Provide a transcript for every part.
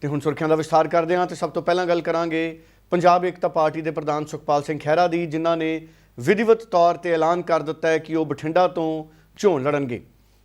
ਤੇ ਹੁਣ ਸੁਰਖੀਆਂ ਦਾ ਵਿਸਥਾਰ ਕਰਦੇ ਹਾਂ ਤੇ ਸਭ ਤੋਂ ਪਹਿਲਾਂ ਗੱਲ ਕਰਾਂਗੇ ਪੰਜਾਬ ਏਕਤਾ ਪਾਰਟੀ ਦੇ ਪ੍ਰਧਾਨ ਸੁਖਪਾਲ ਸਿੰਘ ਖਹਿਰਾ ਦੀ, ਜਿਨ੍ਹਾਂ ਨੇ ਵਿਧੀਵਤ ਤੌਰ ਤੇ ਐਲਾਨ ਕਰ ਦਿੱਤਾ ਹੈ ਕਿ ਉਹ ਬਠਿੰਡਾ ਤੋਂ ਚੋਣ ਲੜਨਗੇ।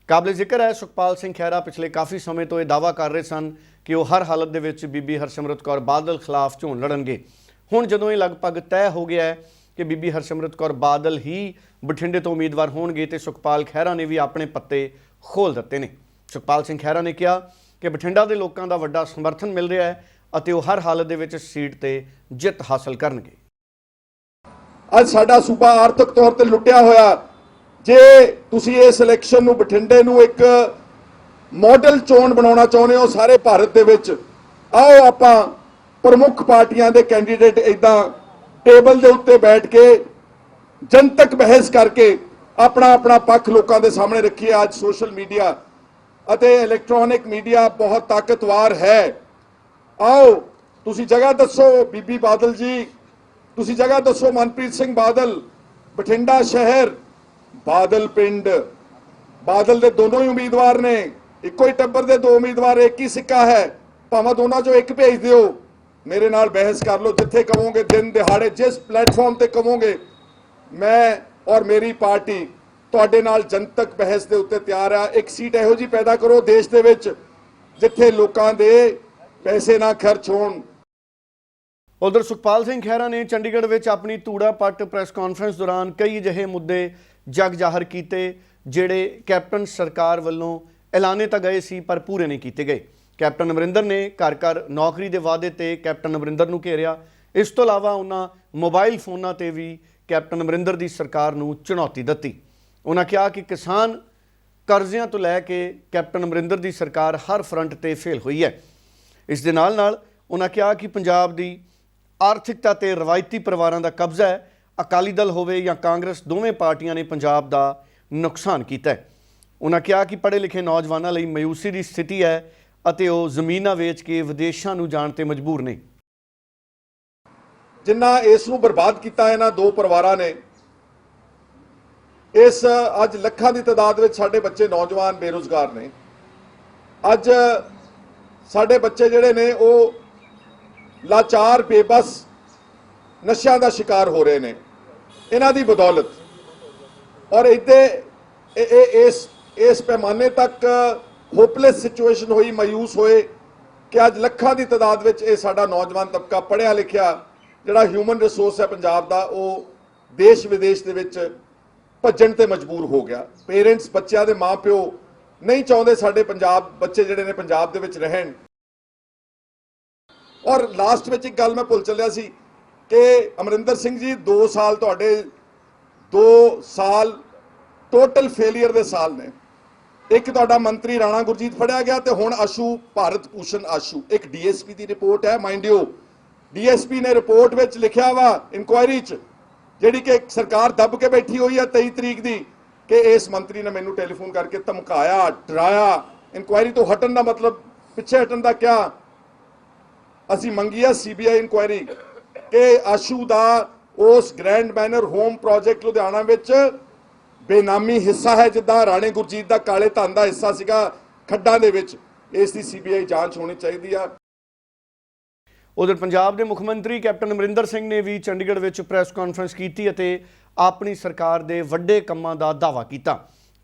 ਕਾਬਲੇ ਜ਼ਿਕਰ ਹੈ, ਸੁਖਪਾਲ ਸਿੰਘ ਖਹਿਰਾ ਪਿਛਲੇ ਕਾਫੀ ਸਮੇਂ ਤੋਂ ਇਹ ਦਾਅਵਾ ਕਰ ਰਹੇ ਸਨ ਕਿ ਉਹ ਹਰ ਹਾਲਤ ਦੇ ਵਿੱਚ ਬੀਬੀ ਹਰਸਿਮਰਤ ਕੌਰ ਬਾਦਲ ਖਿਲਾਫ ਚੋਣ ਲੜਨਗੇ। ਹੁਣ ਜਦੋਂ ਇਹ ਲਗਭਗ ਤੈਅ ਹੋ ਗਿਆ ਹੈ ਕਿ ਬੀਬੀ ਹਰਸਿਮਰਤ ਕੌਰ ਬਾਦਲ ਹੀ ਬਠਿੰਡੇ ਤੋਂ ਉਮੀਦਵਾਰ ਹੋਣਗੇ ਤੇ ਸੁਖਪਾਲ ਖਹਿਰਾ ਨੇ ਵੀ ਆਪਣੇ ਪੱਤੇ ਖੋਲ ਦਿੱਤੇ ਨੇ। ਸੁਖਪਾਲ ਸਿੰਘ ਖਹਿਰਾ ਨੇ ਕਿਹਾ ਕਿ ਬਠਿੰਡਾ ਦੇ ਲੋਕਾਂ ਦਾ ਵੱਡਾ ਸਮਰਥਨ ਮਿਲ ਰਿਹਾ ਹੈ ਅਤੇ ਉਹ ਹਰ ਹਾਲਤ ਦੇ ਵਿੱਚ ਸੀਟ ਤੇ ਜਿੱਤ ਹਾਸਲ ਕਰਨਗੇ। ਅੱਜ ਸਾਡਾ ਸੂਬਾ ਆਰਥਿਕ ਤੌਰ ਤੇ ਲੁੱਟਿਆ ਹੋਇਆ ਜੇ ਤੁਸੀਂ ਇਸ ਇਲੈਕਸ਼ਨ ਨੂੰ ਬਠਿੰਡੇ ਨੂੰ ਇੱਕ ਮਾਡਲ ਚੋਣ ਬਣਾਉਣਾ ਚਾਹੁੰਦੇ ਹੋ ਸਾਰੇ ਭਾਰਤ ਦੇ ਵਿੱਚ, ਆਓ ਆਪਾਂ ਪ੍ਰਮੁੱਖ ਪਾਰਟੀਆਂ ਦੇ ਕੈਂਡੀਡੇਟ ਇਦਾਂ ਟੇਬਲ ਦੇ ਉੱਤੇ ਬੈਠ ਕੇ ਜਨਤਕ ਬਹਿਸ ਕਰਕੇ ਆਪਣਾ ਆਪਣਾ ਪੱਖ ਲੋਕਾਂ ਦੇ ਸਾਹਮਣੇ ਰੱਖੀਏ। ਅੱਜ ਸੋਸ਼ਲ ਮੀਡੀਆ ਅਤੇ ਇਲੈਕਟ੍ਰੋਨਿਕ ਮੀਡੀਆ ਬਹੁਤ ਤਾਕਤਵਾਰ ਹੈ। ਆਓ, ਤੁਸੀਂ ਜਗ੍ਹਾ ਦੱਸੋ ਬੀਬੀ ਬਾਦਲ ਜੀ। ਤੁਸੀਂ ਜਗ੍ਹਾ ਦੱਸੋ ਮਨਪ੍ਰੀਤ ਸਿੰਘ ਬਾਦਲ, ਬਠਿੰਡਾ ਸ਼ਹਿਰ, ਬਾਦਲ ਪਿੰਡ। ਬਾਦਲ ਦੇ ਦੋਨੋਂ ਹੀ ਉਮੀਦਵਾਰ ਨੇ। ਇੱਕੋ ਹੀ ਟੱਬਰ ਦੇ ਦੋ ਉਮੀਦਵਾਰ, ਇੱਕ ਹੀ ਸਿੱਕਾ ਹੈ। ਭਾਵੇਂ ਦੋਨਾਂ ਚੋਂ ਇੱਕ ਭੇਜ ਦਿਓ। ਮੇਰੇ ਨਾਲ ਬਹਿਸ ਕਰ ਲਓ, ਜਿੱਥੇ ਕਹੋਗੇ ਦਿਨ ਦਿਹਾੜੇ, ਜਿਸ ਪਲੇਟਫਾਰਮ ਤੇ ਕਹੋਗੇ, ਮੈਂ ਔਰ ਮੇਰੀ ਪਾਰਟੀ ਤੁਹਾਡੇ ਨਾਲ ਜਨਤਕ ਬਹਿਸ ਦੇ ਉੱਤੇ ਤਿਆਰ ਆ। ਇੱਕ ਸੀਟ ਇਹੋ ਜੀ ਪੈਦਾ ਕਰੋ ਦੇਸ਼ ਦੇ ਵਿੱਚ ਜਿੱਥੇ ਲੋਕਾਂ ਦੇ ਪੈਸੇ ਨਾ ਖਰਚ ਹੋਣ। ਉਧਰ ਸੁਖਪਾਲ ਸਿੰਘ ਖਹਿਰਾ ਨੇ ਚੰਡੀਗੜ੍ਹ ਵਿੱਚ ਆਪਣੀ ਧੂੜਾ ਪੱਟ ਪ੍ਰੈਸ ਕਾਨਫਰੰਸ ਦੌਰਾਨ ਕਈ ਅਜਿਹੇ ਮੁੱਦੇ ਜਗ ਜ਼ਾਹਰ ਕੀਤੇ, ਜਿਹੜੇ ਕੈਪਟਨ ਸਰਕਾਰ ਵੱਲੋਂ ਐਲਾਨੇ ਤਾਂ ਗਏ ਸੀ, ਪਰ ਪੂਰੇ ਨਹੀਂ ਕੀਤੇ ਗਏ। ਕੈਪਟਨ ਅਮਰਿੰਦਰ ਨੇ ਘਰ ਘਰ ਨੌਕਰੀ ਦੇ ਵਾਅਦੇ ਤੇ ਕੈਪਟਨ ਅਮਰਿੰਦਰ ਨੂੰ ਘੇਰਿਆ। ਇਸ ਤੋਂ ਇਲਾਵਾ ਉਹਨਾਂ ਮੋਬਾਈਲ ਫੋਨਾਂ ਤੇ ਵੀ ਕੈਪਟਨ ਅਮਰਿੰਦਰ ਦੀ ਸਰਕਾਰ ਨੂੰ ਚੁਣੌਤੀ ਦਿੱਤੀ। ਉਹਨਾਂ ਕਿਹਾ ਕਿ ਕਿਸਾਨ ਕਰਜ਼ਿਆਂ ਤੋਂ ਲੈ ਕੇ ਕੈਪਟਨ ਅਮਰਿੰਦਰ ਦੀ ਸਰਕਾਰ ਹਰ ਫਰੰਟ ਤੇ ਫੇਲ ਹੋਈ ਹੈ। ਇਸ ਦੇ ਨਾਲ ਨਾਲ ਉਹਨਾਂ ਕਿਹਾ ਕਿ ਪੰਜਾਬ ਦੀ ਆਰਥਿਕਤਾ ਤੇ ਰਵਾਇਤੀ ਪਰਿਵਾਰਾਂ ਦਾ ਕਬਜ਼ਾ ਹੈ। ਅਕਾਲੀ ਦਲ ਹੋਵੇ ਜਾਂ ਕਾਂਗਰਸ, ਦੋਵੇਂ ਪਾਰਟੀਆਂ ਨੇ ਪੰਜਾਬ ਦਾ ਨੁਕਸਾਨ ਕੀਤਾ ਹੈ। ਉਹਨਾਂ ਕਿਹਾ ਕਿ ਪੜ੍ਹੇ ਲਿਖੇ ਨੌਜਵਾਨਾਂ ਲਈ ਮਾਯੂਸੀ ਦੀ ਸਥਿਤੀ ਹੈ ਅਤੇ ਉਹ ਜ਼ਮੀਨਾਂ ਵੇਚ ਕੇ ਵਿਦੇਸ਼ਾਂ ਨੂੰ ਜਾਣ ਤੇ ਮਜਬੂਰ ਨੇ। ਜਿੰਨਾ ਇਸ ਨੂੰ ਬਰਬਾਦ ਕੀਤਾ, ਇਹਨਾਂ ਦੋ ਪਰਿਵਾਰਾਂ ਨੇ ਇਸ, ਅੱਜ ਲੱਖਾਂ ਦੀ ਤਾਦਾਦ ਵਿੱਚ ਸਾਡੇ ਬੱਚੇ ਨੌਜਵਾਨ ਬੇਰੁਜ਼ਗਾਰ ਨੇ। ਅੱਜ ਸਾਡੇ ਬੱਚੇ ਜਿਹੜੇ ਨੇ, ਉਹ ਲਾਚਾਰ, ਬੇਬਸ ਨਸ਼ਿਆਂ ਦਾ ਸ਼ਿਕਾਰ ਹੋ ਰਹੇ ਨੇ। ਇਹਨਾਂ ਦੀ ਬਦੌਲਤ। ਔਰ ਇੱਥੇ ਇਹ ਇਸ ਇਸ ਪੈਮਾਨੇ ਤੱਕ ਹੋਪਲੈਸ ਸਿਚੁਏਸ਼ਨ ਹੋਈ, ਮਾਯੂਸ ਹੋਏ ਕਿ ਅੱਜ ਲੱਖਾਂ ਦੀ ਤਾਦਾਦ ਵਿੱਚ ਇਹ ਸਾਡਾ ਨੌਜਵਾਨ ਤਬਕਾ ਪੜ੍ਹਿਆ ਲਿਖਿਆ ਜਿਹੜਾ ਹਿਊਮਨ ਰਿਸੋਰਸ ਹੈ ਪੰਜਾਬ ਦਾ, ਉਹ ਦੇਸ਼ ਵਿਦੇਸ਼ ਦੇ ਵਿੱਚ ਭੱਜਣ ਤੇ ਮਜਬੂਰ ਹੋ ਗਿਆ। ਪੇਰੈਂਟਸ ਬੱਚਿਆਂ ਦੇ ਮਾਪਿਓ ਨਹੀਂ ਚਾਹੁੰਦੇ ਸਾਡੇ ਪੰਜਾਬ ਬੱਚੇ ਜਿਹੜੇ ਨੇ ਪੰਜਾਬ ਦੇ ਵਿੱਚ ਰਹਿਣ। ਔਰ ਲਾਸਟ ਵਿੱਚ ਇੱਕ ਗੱਲ ਮੈਂ ਭੁੱਲ ਚੱਲਿਆ ਸੀ ਕਿ ਅਮਰਿੰਦਰ ਸਿੰਘ ਜੀ 2 ਸਾਲ ਤੁਹਾਡੇ 2 ਸਾਲ ਟੋਟਲ ਫੇਲਿਅਰ ਦੇ ਸਾਲ ਨੇ। ਇੱਕ ਤੁਹਾਡਾ ਮੰਤਰੀ ਰਾਣਾ ਗੁਰਜੀਤ ਫੜਿਆ ਗਿਆ ਤੇ ਹੁਣ ਆਸ਼ੂ ਭਾਰਤ ਭੂਸ਼ਣ ਆਸ਼ੂ। ਇੱਕ ਡੀਐਸਪੀ ਦੀ ਰਿਪੋਰਟ ਹੈ ਮਾਈਂਡ ਯੂ ਡੀਐਸਪੀ ਨੇ ਰਿਪੋਰਟ ਵਿੱਚ ਲਿਖਿਆ ਵਾ ਇਨਕੁਆਇਰੀ 'ਚ ਜਿਹੜੀ ਕਿ ਸਰਕਾਰ ਦੱਬ ਕੇ ਬੈਠੀ ਹੋਈ ਹੈ 23 ਤਰੀਕ ਦੀ, ਕਿ ਇਸ ਮੰਤਰੀ ਨੇ ਮੈਨੂੰ ਟੈਲੀਫੋਨ ਕਰਕੇ ਧਮਕਾਇਆ, ਡਰਾਇਆ, ਇਨਕੁਆਇਰੀ ਤੋਂ ਹਟਣ ਦਾ ਮਤਲਬ, ਪਿੱਛੇ ਹਟਣ ਦਾ ਕਿਆ ਅਸੀਂ ਮੰਗੀ ਆ ਸੀਬੀਆਈ ਇਨਕੁਆਇਰੀ ਕਿ ਆਸ਼ੂ ਦਾ ਉਸ grand manor home project Ludhiana ਵਿੱਚ ਬੇਨਾਮੀ ਹਿੱਸਾ ਹੈ, ਜਿੱਦਾਂ ਰਾਣੇ ਗੁਰਜੀਤ ਦਾ ਕਾਲੇ ਧਨ ਦਾ ਹਿੱਸਾ ਸੀਗਾ ਖੱਡਾਂ ਦੇ ਵਿੱਚ। ਇਸ ਦੀ ਸੀਬੀਆਈ ਜਾਂਚ ਹੋਣੀ ਚਾਹੀਦੀ ਆ। ਉਧਰ ਪੰਜਾਬ ਦੇ ਮੁੱਖ ਮੰਤਰੀ ਕੈਪਟਨ ਅਮਰਿੰਦਰ ਸਿੰਘ ਨੇ ਵੀ ਚੰਡੀਗੜ੍ਹ ਵਿੱਚ ਪ੍ਰੈਸ ਕਾਨਫਰੰਸ ਕੀਤੀ ਅਤੇ ਆਪਣੀ ਸਰਕਾਰ ਦੇ ਵੱਡੇ ਕੰਮਾਂ ਦਾ ਦਾਅਵਾ ਕੀਤਾ।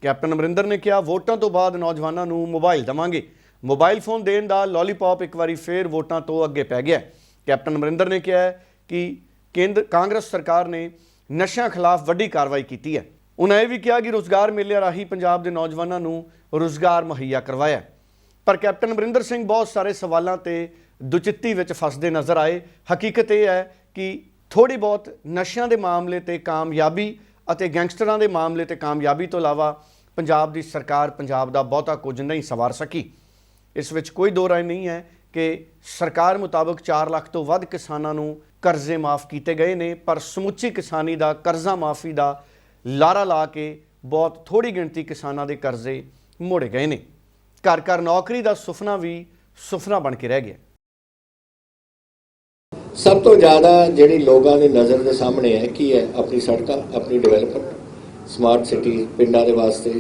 ਕੈਪਟਨ ਅਮਰਿੰਦਰ ਨੇ ਕਿਹਾ, ਵੋਟਾਂ ਤੋਂ ਬਾਅਦ ਨੌਜਵਾਨਾਂ ਨੂੰ ਮੋਬਾਈਲ ਦਵਾਂਗੇ। ਮੋਬਾਈਲ ਫੋਨ ਦੇਣ ਦਾ ਲੋਲੀਪੌਪ ਇੱਕ ਵਾਰੀ ਫੇਰ ਵੋਟਾਂ ਤੋਂ ਅੱਗੇ ਪੈ ਗਿਆ ਕੈਪਟਨ ਅਮਰਿੰਦਰ ਨੇ ਕਿਹਾ ਕਿ ਕੇਂਦਰ ਕਾਂਗਰਸ ਸਰਕਾਰ ਨੇ ਨਸ਼ਿਆਂ ਖਿਲਾਫ ਵੱਡੀ ਕਾਰਵਾਈ ਕੀਤੀ ਹੈ। ਉਹਨਾਂ ਇਹ ਵੀ ਕਿਹਾ ਕਿ ਰੋਜ਼ਗਾਰ ਮੇਲਿਆਂ ਰਾਹੀਂ ਪੰਜਾਬ ਦੇ ਨੌਜਵਾਨਾਂ ਨੂੰ ਰੋਜ਼ਗਾਰ ਮੁਹੱਈਆ ਕਰਵਾਇਆ ਪਰ ਕੈਪਟਨ ਅਮਰਿੰਦਰ ਸਿੰਘ ਬਹੁਤ ਸਾਰੇ ਸਵਾਲਾਂ ਤੇ ਦੁਚਿੱਤੀ ਵਿੱਚ ਫਸਦੇ ਨਜ਼ਰ ਆਏ। ਹਕੀਕਤ ਇਹ ਹੈ ਕਿ ਥੋੜੀ ਬਹੁਤ ਨਸ਼ਿਆਂ ਦੇ ਮਾਮਲੇ ਤੇ ਕਾਮਯਾਬੀ ਅਤੇ ਗੈਂਗਸਟਰਾਂ ਦੇ ਮਾਮਲੇ ਤੇ ਕਾਮਯਾਬੀ ਤੋਂ ਇਲਾਵਾ ਪੰਜਾਬ ਦੀ ਸਰਕਾਰ ਪੰਜਾਬ ਦਾ ਬਹੁਤਾ ਕੁਝ ਨਹੀਂ ਸਵਾਰ ਸਕੀ। ਇਸ ਵਿੱਚ ਕੋਈ ਦੋ ਰਾਏ ਨਹੀਂ ਹੈ ਕਿ ਸਰਕਾਰ ਮੁਤਾਬਕ 4 ਲੱਖ ਤੋਂ ਵੱਧ ਕਿਸਾਨਾਂ ਨੂੰ ਕਰਜ਼ੇ ਮਾਫ ਕੀਤੇ ਗਏ ਨੇ, ਪਰ ਸਮੁੱਚੀ ਕਿਸਾਨੀ ਦਾ ਕਰਜ਼ਾ ਮਾਫੀ ਦਾ ਲਾਰਾ ਲਾ ਕੇ ਬਹੁਤ ਥੋੜੀ ਗਿਣਤੀ ਕਿਸਾਨਾਂ ਦੇ ਕਰਜ਼ੇ ਮੋੜੇ ਗਏ ਨੇ। ਘਰ ਘਰ ਨੌਕਰੀ ਦਾ ਸੁਪਨਾ ਵੀ ਸੁਪਨਾ ਬਣ ਕੇ ਰਹਿ ਗਿਆ। ਸਭ ਤੋਂ ਜ਼ਿਆਦਾ ਜਿਹੜੀ ਲੋਕਾਂ ਦੀ ਨਜ਼ਰ ਦੇ ਸਾਹਮਣੇ ਹੈ, ਕੀ ਹੈ? ਆਪਣੀ ਸੜਕਾਂ, ਆਪਣੀ ਡਿਵੈਲਪਮੈਂਟ ਸਮਾਰਟ ਸਿਟੀ ਪਿੰਡਾਂ ਦੇ ਵਾਸਤੇ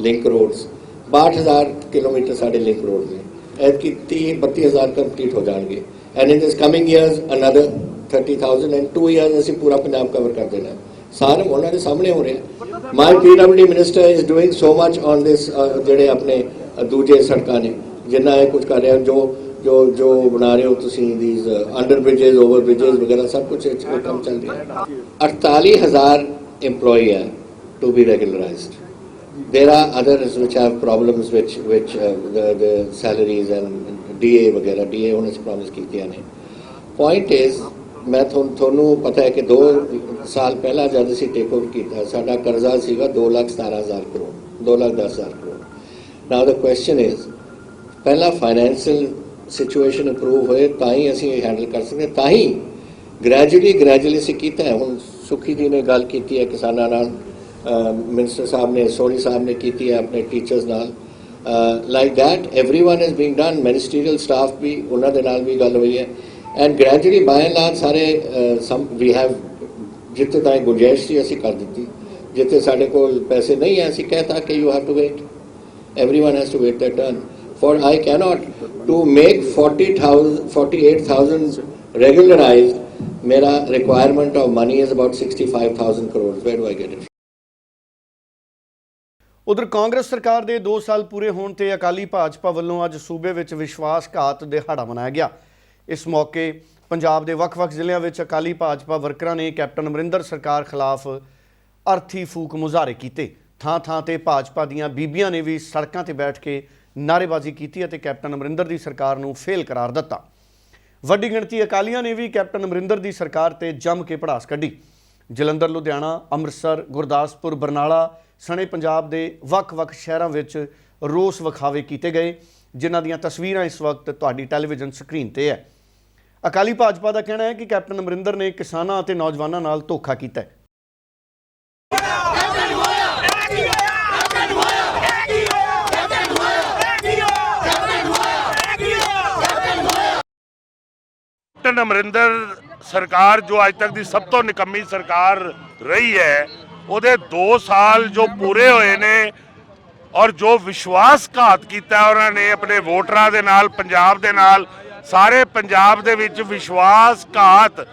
ਲਿੰਕ ਰੋਡਸ 62000 ਕਿਲੋਮੀਟਰ ਸਾਡੇ ਲਿੰਕ ਰੋਡ ਨੇ। ਐਤਕੀ 30 32000 ਕੰਪਲੀਟ ਹੋ ਜਾਣਗੇ। And in this coming years another 30000 and 2 years ਅਸੀਂ ਪੂਰਾ ਪੰਜਾਬ ਕਵਰ ਕਰ ਦੇਣਾ ਹੈ। ਸਾਰੇ ਉਹਨਾਂ ਦੇ ਸਾਹਮਣੇ ਹੋ ਰਿਹਾ my PWD minister is doing so much on this ਜਿਹੜੇ ਆਪਣੇ ਦੂਜੇ ਸੜਕਾਂ ਨੇ, ਜਿੰਨਾ ਇਹ ਕੁਝ ਕਰ ਰਿਹਾ, ਜੋ ਜੋ ਜੋ ਬਣਾ ਰਹੇ ਹੋ ਤੁਸੀਂ these under bridges over bridges ਵਗੈਰਾ ਸਭ ਕੁਝ ਇਹ ਕੰਮ ਚੱਲ ਰਿਹਾ। ਹੈ 48000 employee are to be regularized. There are others which have problems which which uh, the the salaries and DA ਵਗੈਰਾ DA ਉਹਨਾਂ ਚ ਪ੍ਰੋਮਿਸ ਕੀਤੀਆਂ ਨੇ। ਪੁਆਇੰਟ ਇਜ਼ ਮੈਂ ਤੁਹਾਨੂੰ ਪਤਾ ਹੈ ਕਿ 2 ਸਾਲ ਪਹਿਲਾਂ ਜਦ ਅਸੀਂ ਟੇਕ ਓਵਰ ਕੀਤਾ ਸਾਡਾ ਕਰਜ਼ਾ ਸੀਗਾ 217000 crore 210000 crore. Now the question is ਪਹਿਲਾਂ ਫਾਈਨੈਂਸ਼ੀਅਲ ਸਿਚੁਏਸ਼ਨ ਇੰਪਰੂਵ ਹੋਏ ਤਾਂ ਹੀ ਅਸੀਂ ਇਹ ਹੈਂਡਲ ਕਰ ਸਕਦੇ ਹਾਂ, ਤਾਂ ਹੀ ਗ੍ਰੈਜੂਅਲੀ ਗ੍ਰੈਜੂਅਲੀ ਅਸੀਂ ਕੀਤਾ ਹੈ ਹੁਣ ਸੁਖੀ ਜੀ ਨੇ ਗੱਲ ਕੀਤੀ ਹੈ ਕਿਸਾਨਾਂ ਨਾਲ ਮਿਨਿਸਟਰ ਸਾਹਿਬ ਨੇ ਸੋਨੀ ਸਾਹਿਬ ਨੇ ਕੀਤੀ ਹੈ ਆਪਣੇ ਟੀਚਰਸ ਨਾਲ like that everyone is being done ministerial staff ਵੀ ਉਹਨਾਂ ਦੇ ਨਾਲ ਵੀ ਗੱਲ ਹੋਈ ਹੈ and gradually by and large ਸਾਰੇ ਸਮ ਵੀ ਹੈਵ ਜਿੱਥੇ ਤਾਈਂ ਗੁੰਜਾਇਸ਼ ਸੀ ਅਸੀਂ ਕਰ ਦਿੱਤੀ ਜਿੱਥੇ ਸਾਡੇ ਕੋਲ ਪੈਸੇ ਨਹੀਂ ਹੈ ਅਸੀਂ ਕਹਿਤਾ ਕਿ you have to wait everyone has to wait their turn. For I cannot to make 40,000, 48,000 regularized. मेरा requirement of money is about 65,000 crores. Where do I get it? ਉਧਰ ਕਾਂਗਰਸ ਸਰਕਾਰ ਦੇ 2 ਸਾਲ ਪੂਰੇ ਹੋਣ ਤੇ ਅਕਾਲੀ ਭਾਜਪਾ ਵੱਲੋਂ ਅੱਜ ਸੂਬੇ ਵਿੱਚ ਵਿਸ਼ਵਾਸਘਾਤ ਦਿਹਾੜਾ ਮਨਾਇਆ ਗਿਆ ਇਸ ਮੌਕੇ ਪੰਜਾਬ ਦੇ ਵੱਖ-ਵੱਖ ਜ਼ਿਲ੍ਹਿਆਂ ਵਿੱਚ ਅਕਾਲੀ ਭਾਜਪਾ ਵਰਕਰਾਂ ਨੇ ਕੈਪਟਨ ਅਮਰਿੰਦਰ ਸਰਕਾਰ ਖਿਲਾਫ ਅਰਥੀ ਫੂਕ ਮੁਜ਼ਾਹਰੇ ਕੀਤੇ ਥਾਂ-ਥਾਂ ਤੇ ਭਾਜਪਾ ਦੀਆਂ ਬੀਬੀਆਂ ਨੇ ਵੀ ਸੜਕਾਂ ਤੇ ਬੈਠ ਕੇ ਨਾਅਰੇਬਾਜ਼ੀ ਕੀਤੀ ਅਤੇ ਕੈਪਟਨ ਅਮਰਿੰਦਰ ਦੀ ਸਰਕਾਰ ਨੂੰ ਫੇਲ ਕਰਾਰ ਦਿੱਤਾ। ਵੱਡੀ ਗਿਣਤੀ ਅਕਾਲੀਆਂ ਨੇ ਵੀ ਕੈਪਟਨ ਅਮਰਿੰਦਰ ਦੀ ਸਰਕਾਰ ਤੇ ਜੰਮ ਕੇ ਪੜਾਸ ਕੱਢੀ। ਜਲੰਧਰ, ਲੁਧਿਆਣਾ, ਅੰਮ੍ਰਿਤਸਰ, ਗੁਰਦਾਸਪੁਰ, ਬਰਨਾਲਾ, ਸਣੇ ਪੰਜਾਬ ਦੇ ਵੱਖ-ਵੱਖ ਸ਼ਹਿਰਾਂ ਵਿੱਚ ਰੋਸ ਵਿਖਾਵੇ ਕੀਤੇ ਗਏ, ਜਿਨ੍ਹਾਂ ਦੀਆਂ ਤਸਵੀਰਾਂ ਇਸ ਵਕਤ ਤੁਹਾਡੀ ਟੈਲੀਵਿਜ਼ਨ ਸਕਰੀਨ ਤੇ ਹੈ। ਅਕਾਲੀ ਭਾਜਪਾ ਦਾ ਕਹਿਣਾ ਹੈ ਕਿ ਕੈਪਟਨ ਅਮਰਿੰਦਰ ਨੇ ਕਿਸਾਨਾਂ ਅਤੇ ਨੌਜਵਾਨਾਂ ਨਾਲ ਧੋਖਾ ਕੀਤਾ ਹੈ। ਕੈਪਟਨ ਅਮਰਿੰਦਰ ਸਰਕਾਰ ਜੋ ਅੱਜ ਤੱਕ ਦੀ ਸਭ ਤੋਂ ਨਿਕੰਮੀ ਸਰਕਾਰ ਰਹੀ ਹੈ, ਉਹਦੇ 2 ਸਾਲ ਜੋ ਪੂਰੇ ਹੋਏ ਨੇ ਔਰ ਜੋ ਵਿਸ਼ਵਾਸਘਾਤ ਕੀਤਾ ਉਹਨਾਂ ਨੇ ਆਪਣੇ ਵੋਟਰਾਂ ਦੇ ਨਾਲ, ਪੰਜਾਬ ਦੇ ਨਾਲ, ਸਾਰੇ ਪੰਜਾਬ ਦੇ ਵਿੱਚ ਵਿਸ਼ਵਾਸਘਾਤ,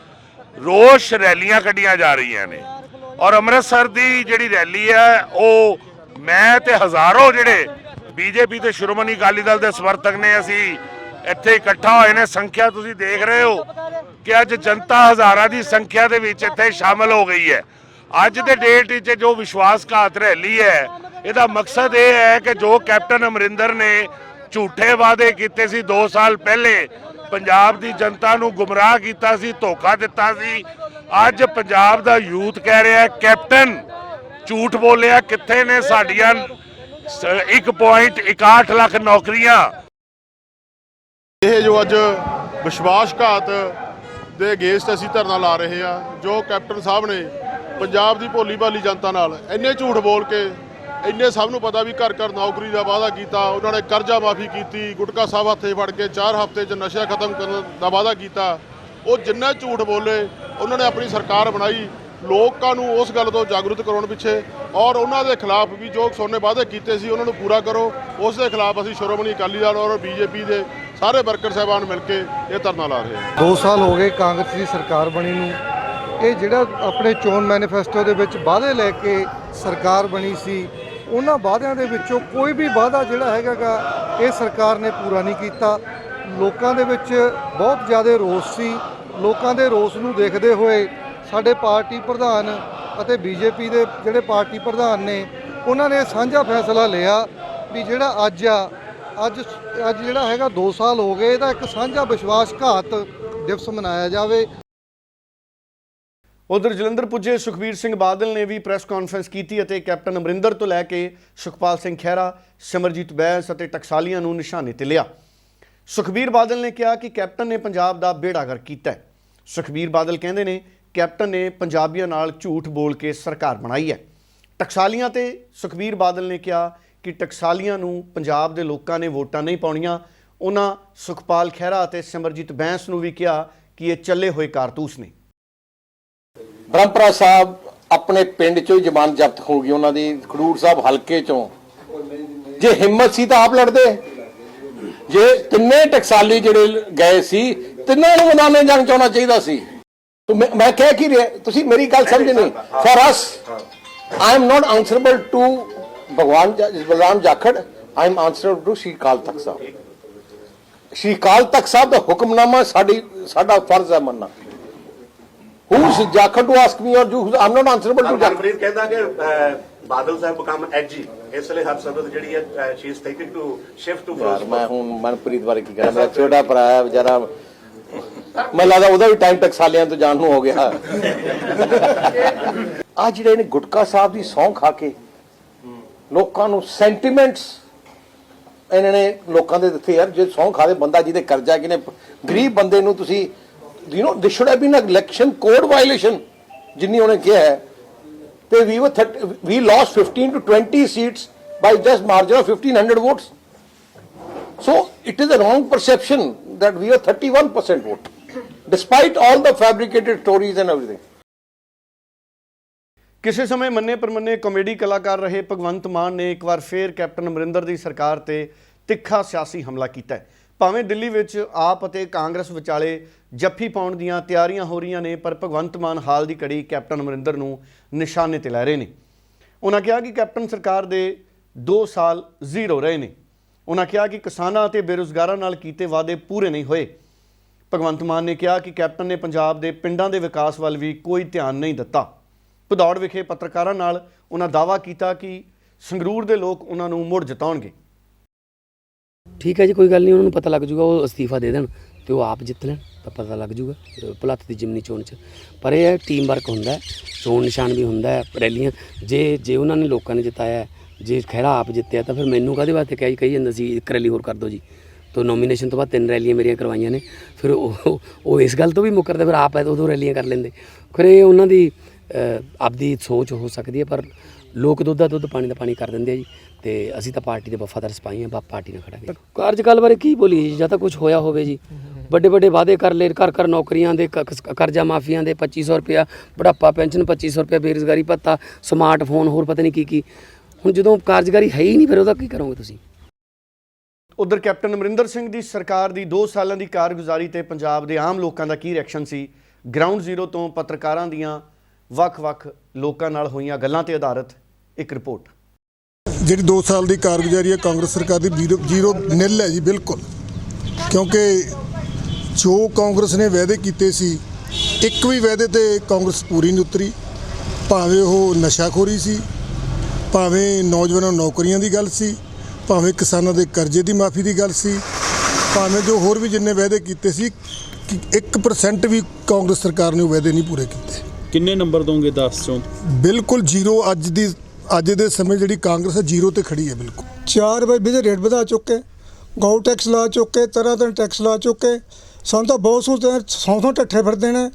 ਰੋਸ਼ ਰੈਲੀਆਂ ਕੱਢੀਆਂ ਜਾ ਰਹੀਆਂ ਨੇ। ਔਰ ਅੰਮ੍ਰਿਤਸਰ ਦੀ ਜਿਹੜੀ ਰੈਲੀ ਹੈ, ਉਹ ਮੈਂ ਤੇ ਹਜ਼ਾਰੋਂ ਜਿਹੜੇ ਬੀਜੇਪੀ ਤੇ ਸ਼੍ਰੋਮਣੀ ਅਕਾਲੀ ਦਲ ਦੇ ਸਮਰਥਕ ਨੇ, ਅਸੀਂ ਇੱਥੇ ਇਕੱਠਾ ਹੋਏ ਨੇ, ਸੰਖਿਆ ਤੁਸੀਂ ਦੇਖ ਰਹੇ ਹੋ ਕਿ ਅੱਜ ਜਨਤਾ ਹਜ਼ਾਰਾਂ ਦੀ ਸੰਖਿਆ ਦੇ ਵਿੱਚ ਇੱਥੇ ਸ਼ਾਮਲ ਹੋ ਗਈ ਹੈ। ਅੱਜ ਦੇ ਡੇਟ ਵਿੱਚ ਜੋ ਵਿਸ਼ਵਾਸਘਾਤ ਰੈਲੀ ਹੈ, ਇਹਦਾ ਮਕਸਦ ਇਹ ਹੈ ਕਿ ਜੋ ਕੈਪਟਨ ਅਮਰਿੰਦਰ ਨੇ ਝੂਠੇ ਵਾਅਦੇ ਕੀਤੇ ਸੀ 2 ਸਾਲ ਪਹਿਲੇ, ਪੰਜਾਬ ਦੀ ਜਨਤਾ ਨੂੰ ਗੁੰਮਰਾਹ ਕੀਤਾ ਸੀ, ਧੋਖਾ ਦਿੱਤਾ ਸੀ। ਅੱਜ ਪੰਜਾਬ ਦਾ ਯੂਥ ਕਹਿ ਰਿਹਾ ਕੈਪਟਨ, ਝੂਠ ਬੋਲਿਆ ਕਿੱਥੇ ਨੇ ਸਾਡੀਆਂ 1.61 ਲੱਖ ਨੌਕਰੀਆਂ? ਇਹ ਜੋ ਅੱਜ ਵਿਸ਼ਵਾਸਘਾਤ ਦੇ ਅਗੇਂਸਟ ਅਸੀਂ ਧਰਨਾ ਲਾ ਰਹੇ ਆ ਜੋ ਕੈਪਟਨ ਸਾਹਿਬ ਨੇ ਪੰਜਾਬ ਦੀ ਭੋਲੀ ਭਾਲੀ ਜਨਤਾ ਨਾਲ ਇੰਨੇ ਝੂਠ ਬੋਲ ਕੇ ਇੰਨੇ ਸਭ ਨੂੰ ਪਤਾ ਵੀ ਘਰ ਘਰ ਨੌਕਰੀ ਦਾ ਵਾਅਦਾ ਕੀਤਾ, ਉਹਨਾਂ ਨੇ ਕਰਜ਼ਾ ਮਾਫੀ ਕੀਤੀ, ਗੁਟਕਾ ਸਾਹਿਬ ਹੱਥੇ ਫੜ ਕੇ 4 ਹਫ਼ਤੇ 'ਚ ਨਸ਼ਾ ਖਤਮ ਕਰਨ ਦਾ ਵਾਅਦਾ ਕੀਤਾ, ਉਹ ਜਿੰਨਾ ਝੂਠ ਬੋਲੇ, ਉਹਨਾਂ ਨੇ ਆਪਣੀ ਸਰਕਾਰ ਬਣਾਈ, ਲੋਕਾਂ ਨੂੰ ਉਸ ਗੱਲ ਤੋਂ ਜਾਗਰੂਕ ਕਰਾਉਣ ਪਿੱਛੇ ਔਰ ਉਹਨਾਂ ਦੇ ਖਿਲਾਫ ਵੀ ਜੋ ਸੋਨੇ ਵਾਅਦੇ ਕੀਤੇ ਸੀ, ਉਹਨਾਂ ਨੂੰ ਪੂਰਾ ਕਰੋ, ਉਸ ਦੇ ਖਿਲਾਫ ਅਸੀਂ ਸ਼੍ਰੋਮਣੀ ਅਕਾਲੀ ਦਲ ਔਰ ਬੀਜੇਪੀ ਦੇ ਸਾਰੇ ਵਰਕਰ ਸਾਹਿਬਾਨ ਮਿਲ ਕੇ ਇਹ ਧਰਨਾ ਲਾ ਰਹੇ ਹਾਂ 2 ਸਾਲ ਹੋ ਗਏ ਕਾਂਗਰਸ ਦੀ ਸਰਕਾਰ ਬਣੀ ਨੂੰ। ਇਹ ਜਿਹੜਾ ਆਪਣੇ ਚੋਣ ਮੈਨੀਫੈਸਟੋ ਦੇ ਵਿੱਚ ਵਾਅਦੇ ਲੈ ਕੇ ਸਰਕਾਰ ਬਣੀ ਸੀ, ਉਹਨਾਂ ਵਾਅਦਿਆਂ ਦੇ ਵਿੱਚੋਂ ਕੋਈ ਵੀ ਵਾਅਦਾ ਜਿਹੜਾ ਹੈਗਾਗਾ ਇਹ ਸਰਕਾਰ ਨੇ ਪੂਰਾ ਨਹੀਂ ਕੀਤਾ। ਲੋਕਾਂ ਦੇ ਵਿੱਚ ਬਹੁਤ ਜ਼ਿਆਦਾ ਰੋਸ ਸੀ। ਲੋਕਾਂ ਦੇ ਰੋਸ ਨੂੰ ਦੇਖਦੇ ਹੋਏ ਸਾਡੇ ਪਾਰਟੀ ਪ੍ਰਧਾਨ ਅਤੇ ਬੀਜੇਪੀ ਦੇ ਜਿਹੜੇ ਪਾਰਟੀ ਪ੍ਰਧਾਨ ਨੇ, ਉਹਨਾਂ ਨੇ ਸਾਂਝਾ ਫੈਸਲਾ ਲਿਆ ਵੀ ਜਿਹੜਾ ਅੱਜ ਆ ਅੱਜ ਅੱਜ ਜਿਹੜਾ ਹੈਗਾ 2 ਸਾਲ ਹੋ ਗਏ, ਇਹਦਾ ਇੱਕ ਸਾਂਝਾ ਵਿਸ਼ਵਾਸਘਾਤ ਦਿਵਸ ਮਨਾਇਆ ਜਾਵੇ। ਉਧਰ ਜਲੰਧਰ ਪੁੱਜੇ ਸੁਖਬੀਰ ਸਿੰਘ ਬਾਦਲ ਨੇ ਵੀ ਪ੍ਰੈਸ ਕਾਨਫਰੰਸ ਕੀਤੀ ਅਤੇ ਕੈਪਟਨ ਅਮਰਿੰਦਰ ਤੋਂ ਲੈ ਕੇ ਸੁਖਪਾਲ ਸਿੰਘ ਖਹਿਰਾ, ਸਿਮਰਜੀਤ ਬੈਂਸ ਅਤੇ ਟਕਸਾਲੀਆਂ ਨੂੰ ਨਿਸ਼ਾਨੇ ਤੇ ਲਿਆ। ਸੁਖਬੀਰ ਬਾਦਲ ਨੇ ਕਿਹਾ ਕਿ ਕੈਪਟਨ ਨੇ ਪੰਜਾਬ ਦਾ ਬੇੜਾ ਗਰਕ ਕੀਤਾ ਸੁਖਬੀਰ ਬਾਦਲ ਕਹਿੰਦੇ ਨੇ, ਕੈਪਟਨ ਨੇ ਪੰਜਾਬੀਆਂ ਨਾਲ ਝੂਠ ਬੋਲ ਕੇ ਸਰਕਾਰ ਬਣਾਈ ਹੈ। ਟਕਸਾਲੀਆਂ ਤੇ ਸੁਖਬੀਰ ਬਾਦਲ ਨੇ ਕਿਹਾ ਕਿ ਟਕਸਾਲੀਆਂ ਨੂੰ ਪੰਜਾਬ ਦੇ ਲੋਕਾਂ ਨੇ ਵੋਟਾਂ ਨਹੀਂ ਪਾਉਣੀਆਂ। ਉਹਨਾਂ ਸੁਖਪਾਲ ਖਹਿਰਾ ਅਤੇ ਸਿਮਰਜੀਤ ਬੈਂਸ ਨੂੰ ਵੀ ਕਿਹਾ ਕਿ ਇਹ ਚੱਲੇ ਹੋਏ ਕਾਰਤੂਸ ਨੇ। ਬ੍ਰਹਮਪੁਰਾ ਸਾਹਿਬ ਆਪਣੇ ਪਿੰਡ ਚੋਂ ਹੀ ਜ਼ਮਾਨਤ ਜ਼ਬਤ ਹੋ ਗਈ ਉਹਨਾਂ ਦੀ। ਖਡੂਰ ਸਾਹਿਬ ਹਲਕੇ ਚੋਂ। ਜੇ ਹਿੰਮਤ ਸੀ ਤਾਂ ਆਪ ਲੜਦੇ। ਜੇ ਤਿੰਨੇ ਟਕਸਾਲੀ ਜਿਹੜੇ ਗਏ ਸੀ ਤਿੰਨਾਂ ਨੂੰ ਮੈਦਾਨੇ ਜੰਗ ਚ ਆਉਣਾ ਚਾਹੀਦਾ ਸੀ। ਮੈਂ ਕਹਿ ਕੀ ਰਿਹਾ? ਤੁਸੀਂ ਮੇਰੀ ਗੱਲ ਸਮਝ ਨਹੀਂ। For us I am not answerable to ਭਗਵਾਨ ਜਾ- Balram Jakhar I am answerable to Shri Kal Takht Sahib Shri Kal Takht Sahib ਦਾ ਹੁਕਮਨਾਮਾ ਸਾਡੀ ਸਾਡਾ ਫਰਜ਼ ਹੈ ਮੰਨਣਾ who is Jakhar to ask me or you I am not answerable to Jakhar Harpreet ਕਹਿੰਦਾ ਕਿ ਬਾਦਲ ਸਾਹਿਬ ਬਿਕਮ ਐਜੀ ਇਸ ਲਈ ਹਰਸਬਦ ਜਿਹੜੀ ਹੈ she is thinking to shift to ਯਾਰ ਮੈਂ ਹੁਣ ਮਨਪ੍ਰੀਤ ਬਾਰੇ ਕੀ ਕਰਾਂ? ਮੇਰਾ ਛੋਟਾ ਭਰਾ ਹੈ ਵਿਚਾਰਾ। ਮੈਨੂੰ ਲੱਗਦਾ ਉਹਦਾ ਵੀ ਟਾਈਮ ਤੱਕ ਸਾਲਿਆਂ ਤੋਂ ਜਾਣ ਨੂੰ ਹੋ ਗਿਆ। ਆ ਜਿਹੜੇ ਨੇ ਗੁਟਕਾ ਸਾਹਿਬ ਦੀ ਸੌਂ ਖਾ ਕੇ ਲੋਕਾਂ ਨੂੰ ਸੈਂਟੀਮੈਂਟਸ ਇਹਨਾਂ ਨੇ ਲੋਕਾਂ ਦੇ ਦਿੱਤੇ ਯਾਰ ਜੇ ਸੌਂ ਖਾਦੇ ਬੰਦਾ ਜਿਹਦੇ ਕਰਜ਼ਾ ਕਿਨੇ ਗਰੀਬ ਬੰਦੇ ਨੂੰ ਤੁਸੀਂ you know this should have been a election code violation ਜਿੰਨੀ ਉਹਨੇ ਕਿਹਾ ਹੈ। ਤੇ we were we lost 15 to 20 seats by just margin of 1500 votes so it is a wrong perception that we are 31% vote, despite all the fabricated stories and everything. ਕਿਸੇ ਸਮੇਂ ਮੰਨੇ ਪਰਮੰਨੇ comedy ਕਲਾਕਾਰ ਰਹੇ ਭਗਵੰਤ ਮਾਨ ਨੇ ਇੱਕ ਵਾਰ ਫੇਰ ਕੈਪਟਨ ਅਮਰਿੰਦਰ ਦੀ ਸਰਕਾਰ ਤੇ ਤਿੱਖਾ ਸਿਆਸੀ ਹਮਲਾ ਕੀਤਾ ਹੈ। ਭਾਵੇਂ ਦਿੱਲੀ ਵਿੱਚ ਆਪ ਅਤੇ ਕਾਂਗਰਸ ਵਿਚਾਲੇ ਜੱਫੀ ਪਾਉਣ ਦੀਆਂ ਤਿਆਰੀਆਂ ਹੋ ਰਹੀਆਂ ਨੇ, ਪਰ ਭਗਵੰਤ ਮਾਨ ਹਾਲ ਦੀ ਘੜੀ ਕੈਪਟਨ ਅਮਰਿੰਦਰ ਨੂੰ ਨਿਸ਼ਾਨੇ ਤੇ ਲੈ ਰਹੇ ਨੇ। ਉਹਨਾਂ ਕਿਹਾ ਕਿ ਕੈਪਟਨ ਸਰਕਾਰ ਦੇ 2 ਸਾਲ ਜ਼ੀਰੋ ਰਹੇ ਨੇ। ਉਹਨਾਂ ਕਿਹਾ ਕਿ ਕਿਸਾਨਾਂ ਅਤੇ ਬੇਰੁਜ਼ਗਾਰਾਂ ਨਾਲ ਕੀਤੇ ਵਾਅਦੇ ਪੂਰੇ ਨਹੀਂ ਹੋਏ। ਭਗਵੰਤ ਮਾਨ ਨੇ ਕਿਹਾ ਕਿ ਕੈਪਟਨ ਨੇ ਪੰਜਾਬ ਦੇ ਪਿੰਡਾਂ ਦੇ ਵਿਕਾਸ ਵੱਲ ਵੀ ਕੋਈ ਧਿਆਨ ਨਹੀਂ ਦਿੱਤਾ। ਭਦੌੜ ਵਿਖੇ ਪੱਤਰਕਾਰਾਂ ਨਾਲ ਉਹਨਾਂ ਦਾਅਵਾ ਕੀਤਾ ਕਿ ਸੰਗਰੂਰ ਦੇ ਲੋਕ ਉਹਨਾਂ ਨੂੰ ਮੁੜ ਜਿਤਾਉਣਗੇ। ਠੀਕ ਹੈ ਜੀ, ਕੋਈ ਗੱਲ ਨਹੀਂ, ਉਹਨਾਂ ਨੂੰ ਪਤਾ ਲੱਗ ਜੂਗਾ, ਉਹ ਅਸਤੀਫਾ ਦੇ ਦੇਣ ਤੇ ਉਹ ਆਪ ਜਿੱਤ ਲੈਣ, ਤਾਂ ਪਤਾ ਲੱਗ ਜੂਗਾ ਅਹ ਭੁਲੱਥ ਦੀ ਜਿਮਨੀ ਚੋਣ 'ਚ। ਪਰ ਇਹ ਹੈ ਟੀਮ ਵਰਕ ਹੁੰਦਾ ਚੋਣ ਨਿਸ਼ਾਨ ਵੀ ਹੁੰਦਾ ਹੈ, ਰੈਲੀਆਂ, ਜੇ ਜੇ ਉਹਨਾਂ ਨੇ ਲੋਕਾਂ ਨੇ ਜਿਤਾਇਆ ਜੇ ਖਹਿਰਾ ਆਪ ਜਿੱਤਿਆ, ਤਾਂ ਫਿਰ ਮੈਨੂੰ ਕਾਹਦੇ ਵਾਸਤੇ ਕਹੀ ਕਹੀ ਜਾਂਦਾ ਸੀ, ਇੱਕ ਰੈਲੀ ਹੋਰ ਕਰ ਦਿਓ ਜੀ। ਤੋ ਨੋਮੀਨੇਸ਼ਨ ਤੋਂ ਬਾਅਦ ਤਿੰਨ ਰੈਲੀਆਂ ਮੇਰੀਆਂ ਕਰਵਾਈਆਂ ਨੇ, ਫਿਰ ਉਹ ਉਹ ਇਸ ਗੱਲ ਤੋਂ ਵੀ ਮੁੱਕਰਦੇ, ਫਿਰ ਆਪ ਹੈ ਤਾਂ ਉਦੋਂ ਰੈਲੀਆਂ ਕਰ ਲੈਂਦੇ। ਫਿਰ ਇਹ ਉਹਨਾਂ ਦੀ ਆਪਦੀ ਸੋਚ ਹੋ ਸਕਦੀ ਹੈ ਪਰ ਲੋਕ ਦੁੱਧ ਦਾ ਦੁੱਧ ਪਾਣੀ ਦਾ ਪਾਣੀ ਕਰ ਦਿੰਦੇ ਆ ਜੀ। ਤੇ ਅਸੀਂ ਤਾਂ ਪਾਰਟੀ ਦੇ ਵਫਾਦਾਰ ਸਿਪਾਹੀ ਹਾਂ ਬਾ ਪਾਰਟੀ ਨਾਲ ਖੜਾਂਗੇ ਕਾਰਜਕਾਲ ਬਾਰੇ ਕੀ ਬੋਲੀਏ ਜੀ ਜਾਂ ਤਾਂ ਕੁਝ ਹੋਇਆ ਹੋਵੇ ਜੀ। ਵੱਡੇ ਵੱਡੇ ਵਾਅਦੇ ਕਰ ਲਏ ਘਰ ਘਰ ਨੌਕਰੀਆਂ ਦੇ ਕਰਜ਼ਾ ਮਾਫੀਆਂ ਦੇ 2500 ਰੁਪਇਆ ਬੁਢਾਪਾ ਪੈਨਸ਼ਨ 2500 ਰੁਪਇਆ ਬੇਰੁਜ਼ਗਾਰੀ ਭੱਤਾ ਸਮਾਰਟਫੋਨ ਹੋਰ ਪਤਾ ਨਹੀਂ ਕੀ ਕੀ। ਹੁਣ ਜਦੋਂ ਕਾਰਜਕਾਰੀ ਹੈ ਹੀ ਨਹੀਂ ਫਿਰ ਉਹਦਾ ਕੀ ਕਰੋਗੇ ਤੁਸੀਂ? ਉਧਰ ਕੈਪਟਨ ਅਮਰਿੰਦਰ ਸਿੰਘ ਦੀ ਸਰਕਾਰ ਦੀ 2 ਸਾਲਾਂ ਦੀ ਕਾਰਗੁਜ਼ਾਰੀ ਤੇ ਪੰਜਾਬ ਦੇ ਆਮ ਲੋਕਾਂ ਦਾ ਕੀ ਰਿਐਕਸ਼ਨ ਸੀ? ਗਰਾਊਂਡ ਜ਼ੀਰੋ ਤੋਂ ਪੱਤਰਕਾਰਾਂ ਦੀਆਂ ਵੱਖ-ਵੱਖ ਲੋਕਾਂ ਨਾਲ ਹੋਈਆਂ ਗੱਲਾਂ ਤੇ ਆਧਾਰਿਤ ਇੱਕ ਰਿਪੋਰਟ। ਜਿਹੜੀ 2 ਸਾਲ ਦੀ ਕਾਰਗੁਜ਼ਾਰੀ ਹੈ, ਕਾਂਗਰਸ ਸਰਕਾਰ ਦੀ ਜ਼ੀਰੋ ਜ਼ੀਰੋ ਨਿਲ ਹੈ ਜੀ, ਬਿਲਕੁਲ। ਕਿਉਂਕਿ ਜੋ ਕਾਂਗਰਸ ਨੇ ਵਾਅਦੇ ਕੀਤੇ ਸੀ, ਇੱਕ ਵੀ ਵਾਅਦੇ ਤੇ ਕਾਂਗਰਸ ਪੂਰੀ ਨਹੀਂ ਉਤਰੀ। ਭਾਵੇਂ ਉਹ ਨਸ਼ਾਖੋਰੀ ਸੀ, ਭਾਵੇਂ ਨੌਜਵਾਨਾਂ ਨੂੰ ਨੌਕਰੀਆਂ ਦੀ ਗੱਲ ਸੀ, ਭਾਵੇਂ ਕਿਸਾਨਾਂ ਦੇ ਕਰਜ਼ੇ ਦੀ ਮਾਫੀ ਦੀ ਗੱਲ ਸੀ, ਭਾਵੇਂ ਜੋ ਹੋਰ ਵੀ ਜਿੰਨੇ ਵਾਅਦੇ ਕੀਤੇ ਸੀ ਕਿ 1% ਵੀ ਕਾਂਗਰਸ ਸਰਕਾਰ ਨੇ ਉਹ ਵਾਅਦੇ ਨਹੀਂ ਪੂਰੇ ਕੀਤੇ। ਕਿੰਨੇ ਨੰਬਰ ਦੋਗੇ 10 ਚੋਂ? ਬਿਲਕੁਲ ਜ਼ੀਰੋ ਅੱਜ ਦੀ ਅੱਜ ਦੇ ਸਮੇਂ ਜਿਹੜੀ ਕਾਂਗਰਸ ਹੈ ਜ਼ੀਰੋ ਤੇ ਖੜੀ ਹੈ ਬਿਲਕੁਲ। ਚਾਰ ਵਾਰ ਬਿਜਲੀ ਰੇਟ ਵਧਾ ਚੁੱਕੇ ਗਊ ਟੈਕਸ ਲਾ ਚੁੱਕੇ ਤਰ੍ਹਾਂ ਤਰ੍ਹਾਂ ਟੈਕਸ ਲਾ ਚੁੱਕੇ। ਸਾਨੂੰ ਤਾਂ ਬਹੁਤ ਸੋਚਦੇ ਸੌ ਸੌ ਟੱਠੇ ਫਿਰਦੇ ਨੇ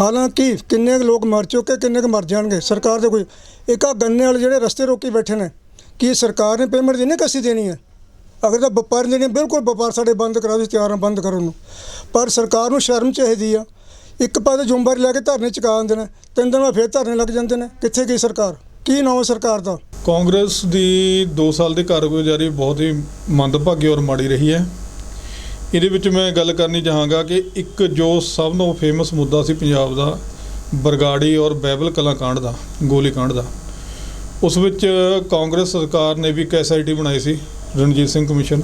ਹਾਲਾਂਕਿ ਕਿੰਨੇ ਕੁ ਲੋਕ ਮਰ ਚੁੱਕੇ ਕਿੰਨੇ ਕੁ ਮਰ ਜਾਣਗੇ? ਸਰਕਾਰ ਦੇ ਕੋਈ ਇੱਕ ਆ ਗੰਨੇ ਵਾਲੇ ਜਿਹੜੇ ਰਸਤੇ ਰੋਕੀ ਬੈਠੇ ਨੇ ਕੀ ਸਰਕਾਰ ਨੇ ਪੇਮੈਂਟ ਦੇਣੀ ਕਸੀ ਦੇਣੀ ਹੈ? ਅਗਰ ਤਾਂ ਵਪਾਰ ਦੇਣੀ ਬਿਲਕੁਲ ਵਪਾਰ ਸਾਡੇ ਬੰਦ ਕਰਾ ਦਿਓ ਤਿਆਰ ਬੰਦ ਕਰਨ ਨੂੰ। ਪਰ ਸਰਕਾਰ ਨੂੰ ਸ਼ਰਮ ਚਾਹੀਦੀ ਆ। ਇੱਕ ਪਾਸੇ ਜ਼ਿੰਮੇਵਾਰੀ ਲੈ ਕੇ ਧਰਨੇ ਚੁਕਾ ਦਿੰਦੇ ਨੇ, ਤਿੰਨ ਦਿਨ ਬਾਅਦ ਫੇਰ ਧਰਨੇ ਲੱਗ ਜਾਂਦੇ ਨੇ। ਕਿੱਥੇ ਗਈ ਸਰਕਾਰ? ਕੀ ਨਾਮ ਹੈ ਸਰਕਾਰ ਦਾ? ਕਾਂਗਰਸ ਦੀ 2 ਸਾਲ ਦੀ ਕਾਰਗੁਜ਼ਾਰੀ ਬਹੁਤ ਹੀ ਮੰਦਭਾਗੀ ਔਰ ਮਾੜੀ ਰਹੀ ਹੈ। ਇਹਦੇ ਵਿੱਚ ਮੈਂ ਗੱਲ ਕਰਨੀ ਚਾਹਾਂਗਾ ਕਿ ਇੱਕ ਜੋ ਸਭ ਤੋਂ ਫੇਮਸ ਮੁੱਦਾ ਸੀ ਪੰਜਾਬ ਦਾ, ਬਰਗਾੜੀ ਔਰ ਬੈਬਲ ਕਲਾਂ ਕਾਂਡ ਦਾ, ਗੋਲੀ ਕਾਂਡ ਦਾ। ਉਸ ਵਿੱਚ ਕਾਂਗਰਸ ਸਰਕਾਰ ਨੇ ਵੀ ਇੱਕ ਐਸਆਈਟੀ ਬਣਾਈ ਸੀ, ਰਣਜੀਤ ਸਿੰਘ ਕਮਿਸ਼ਨ,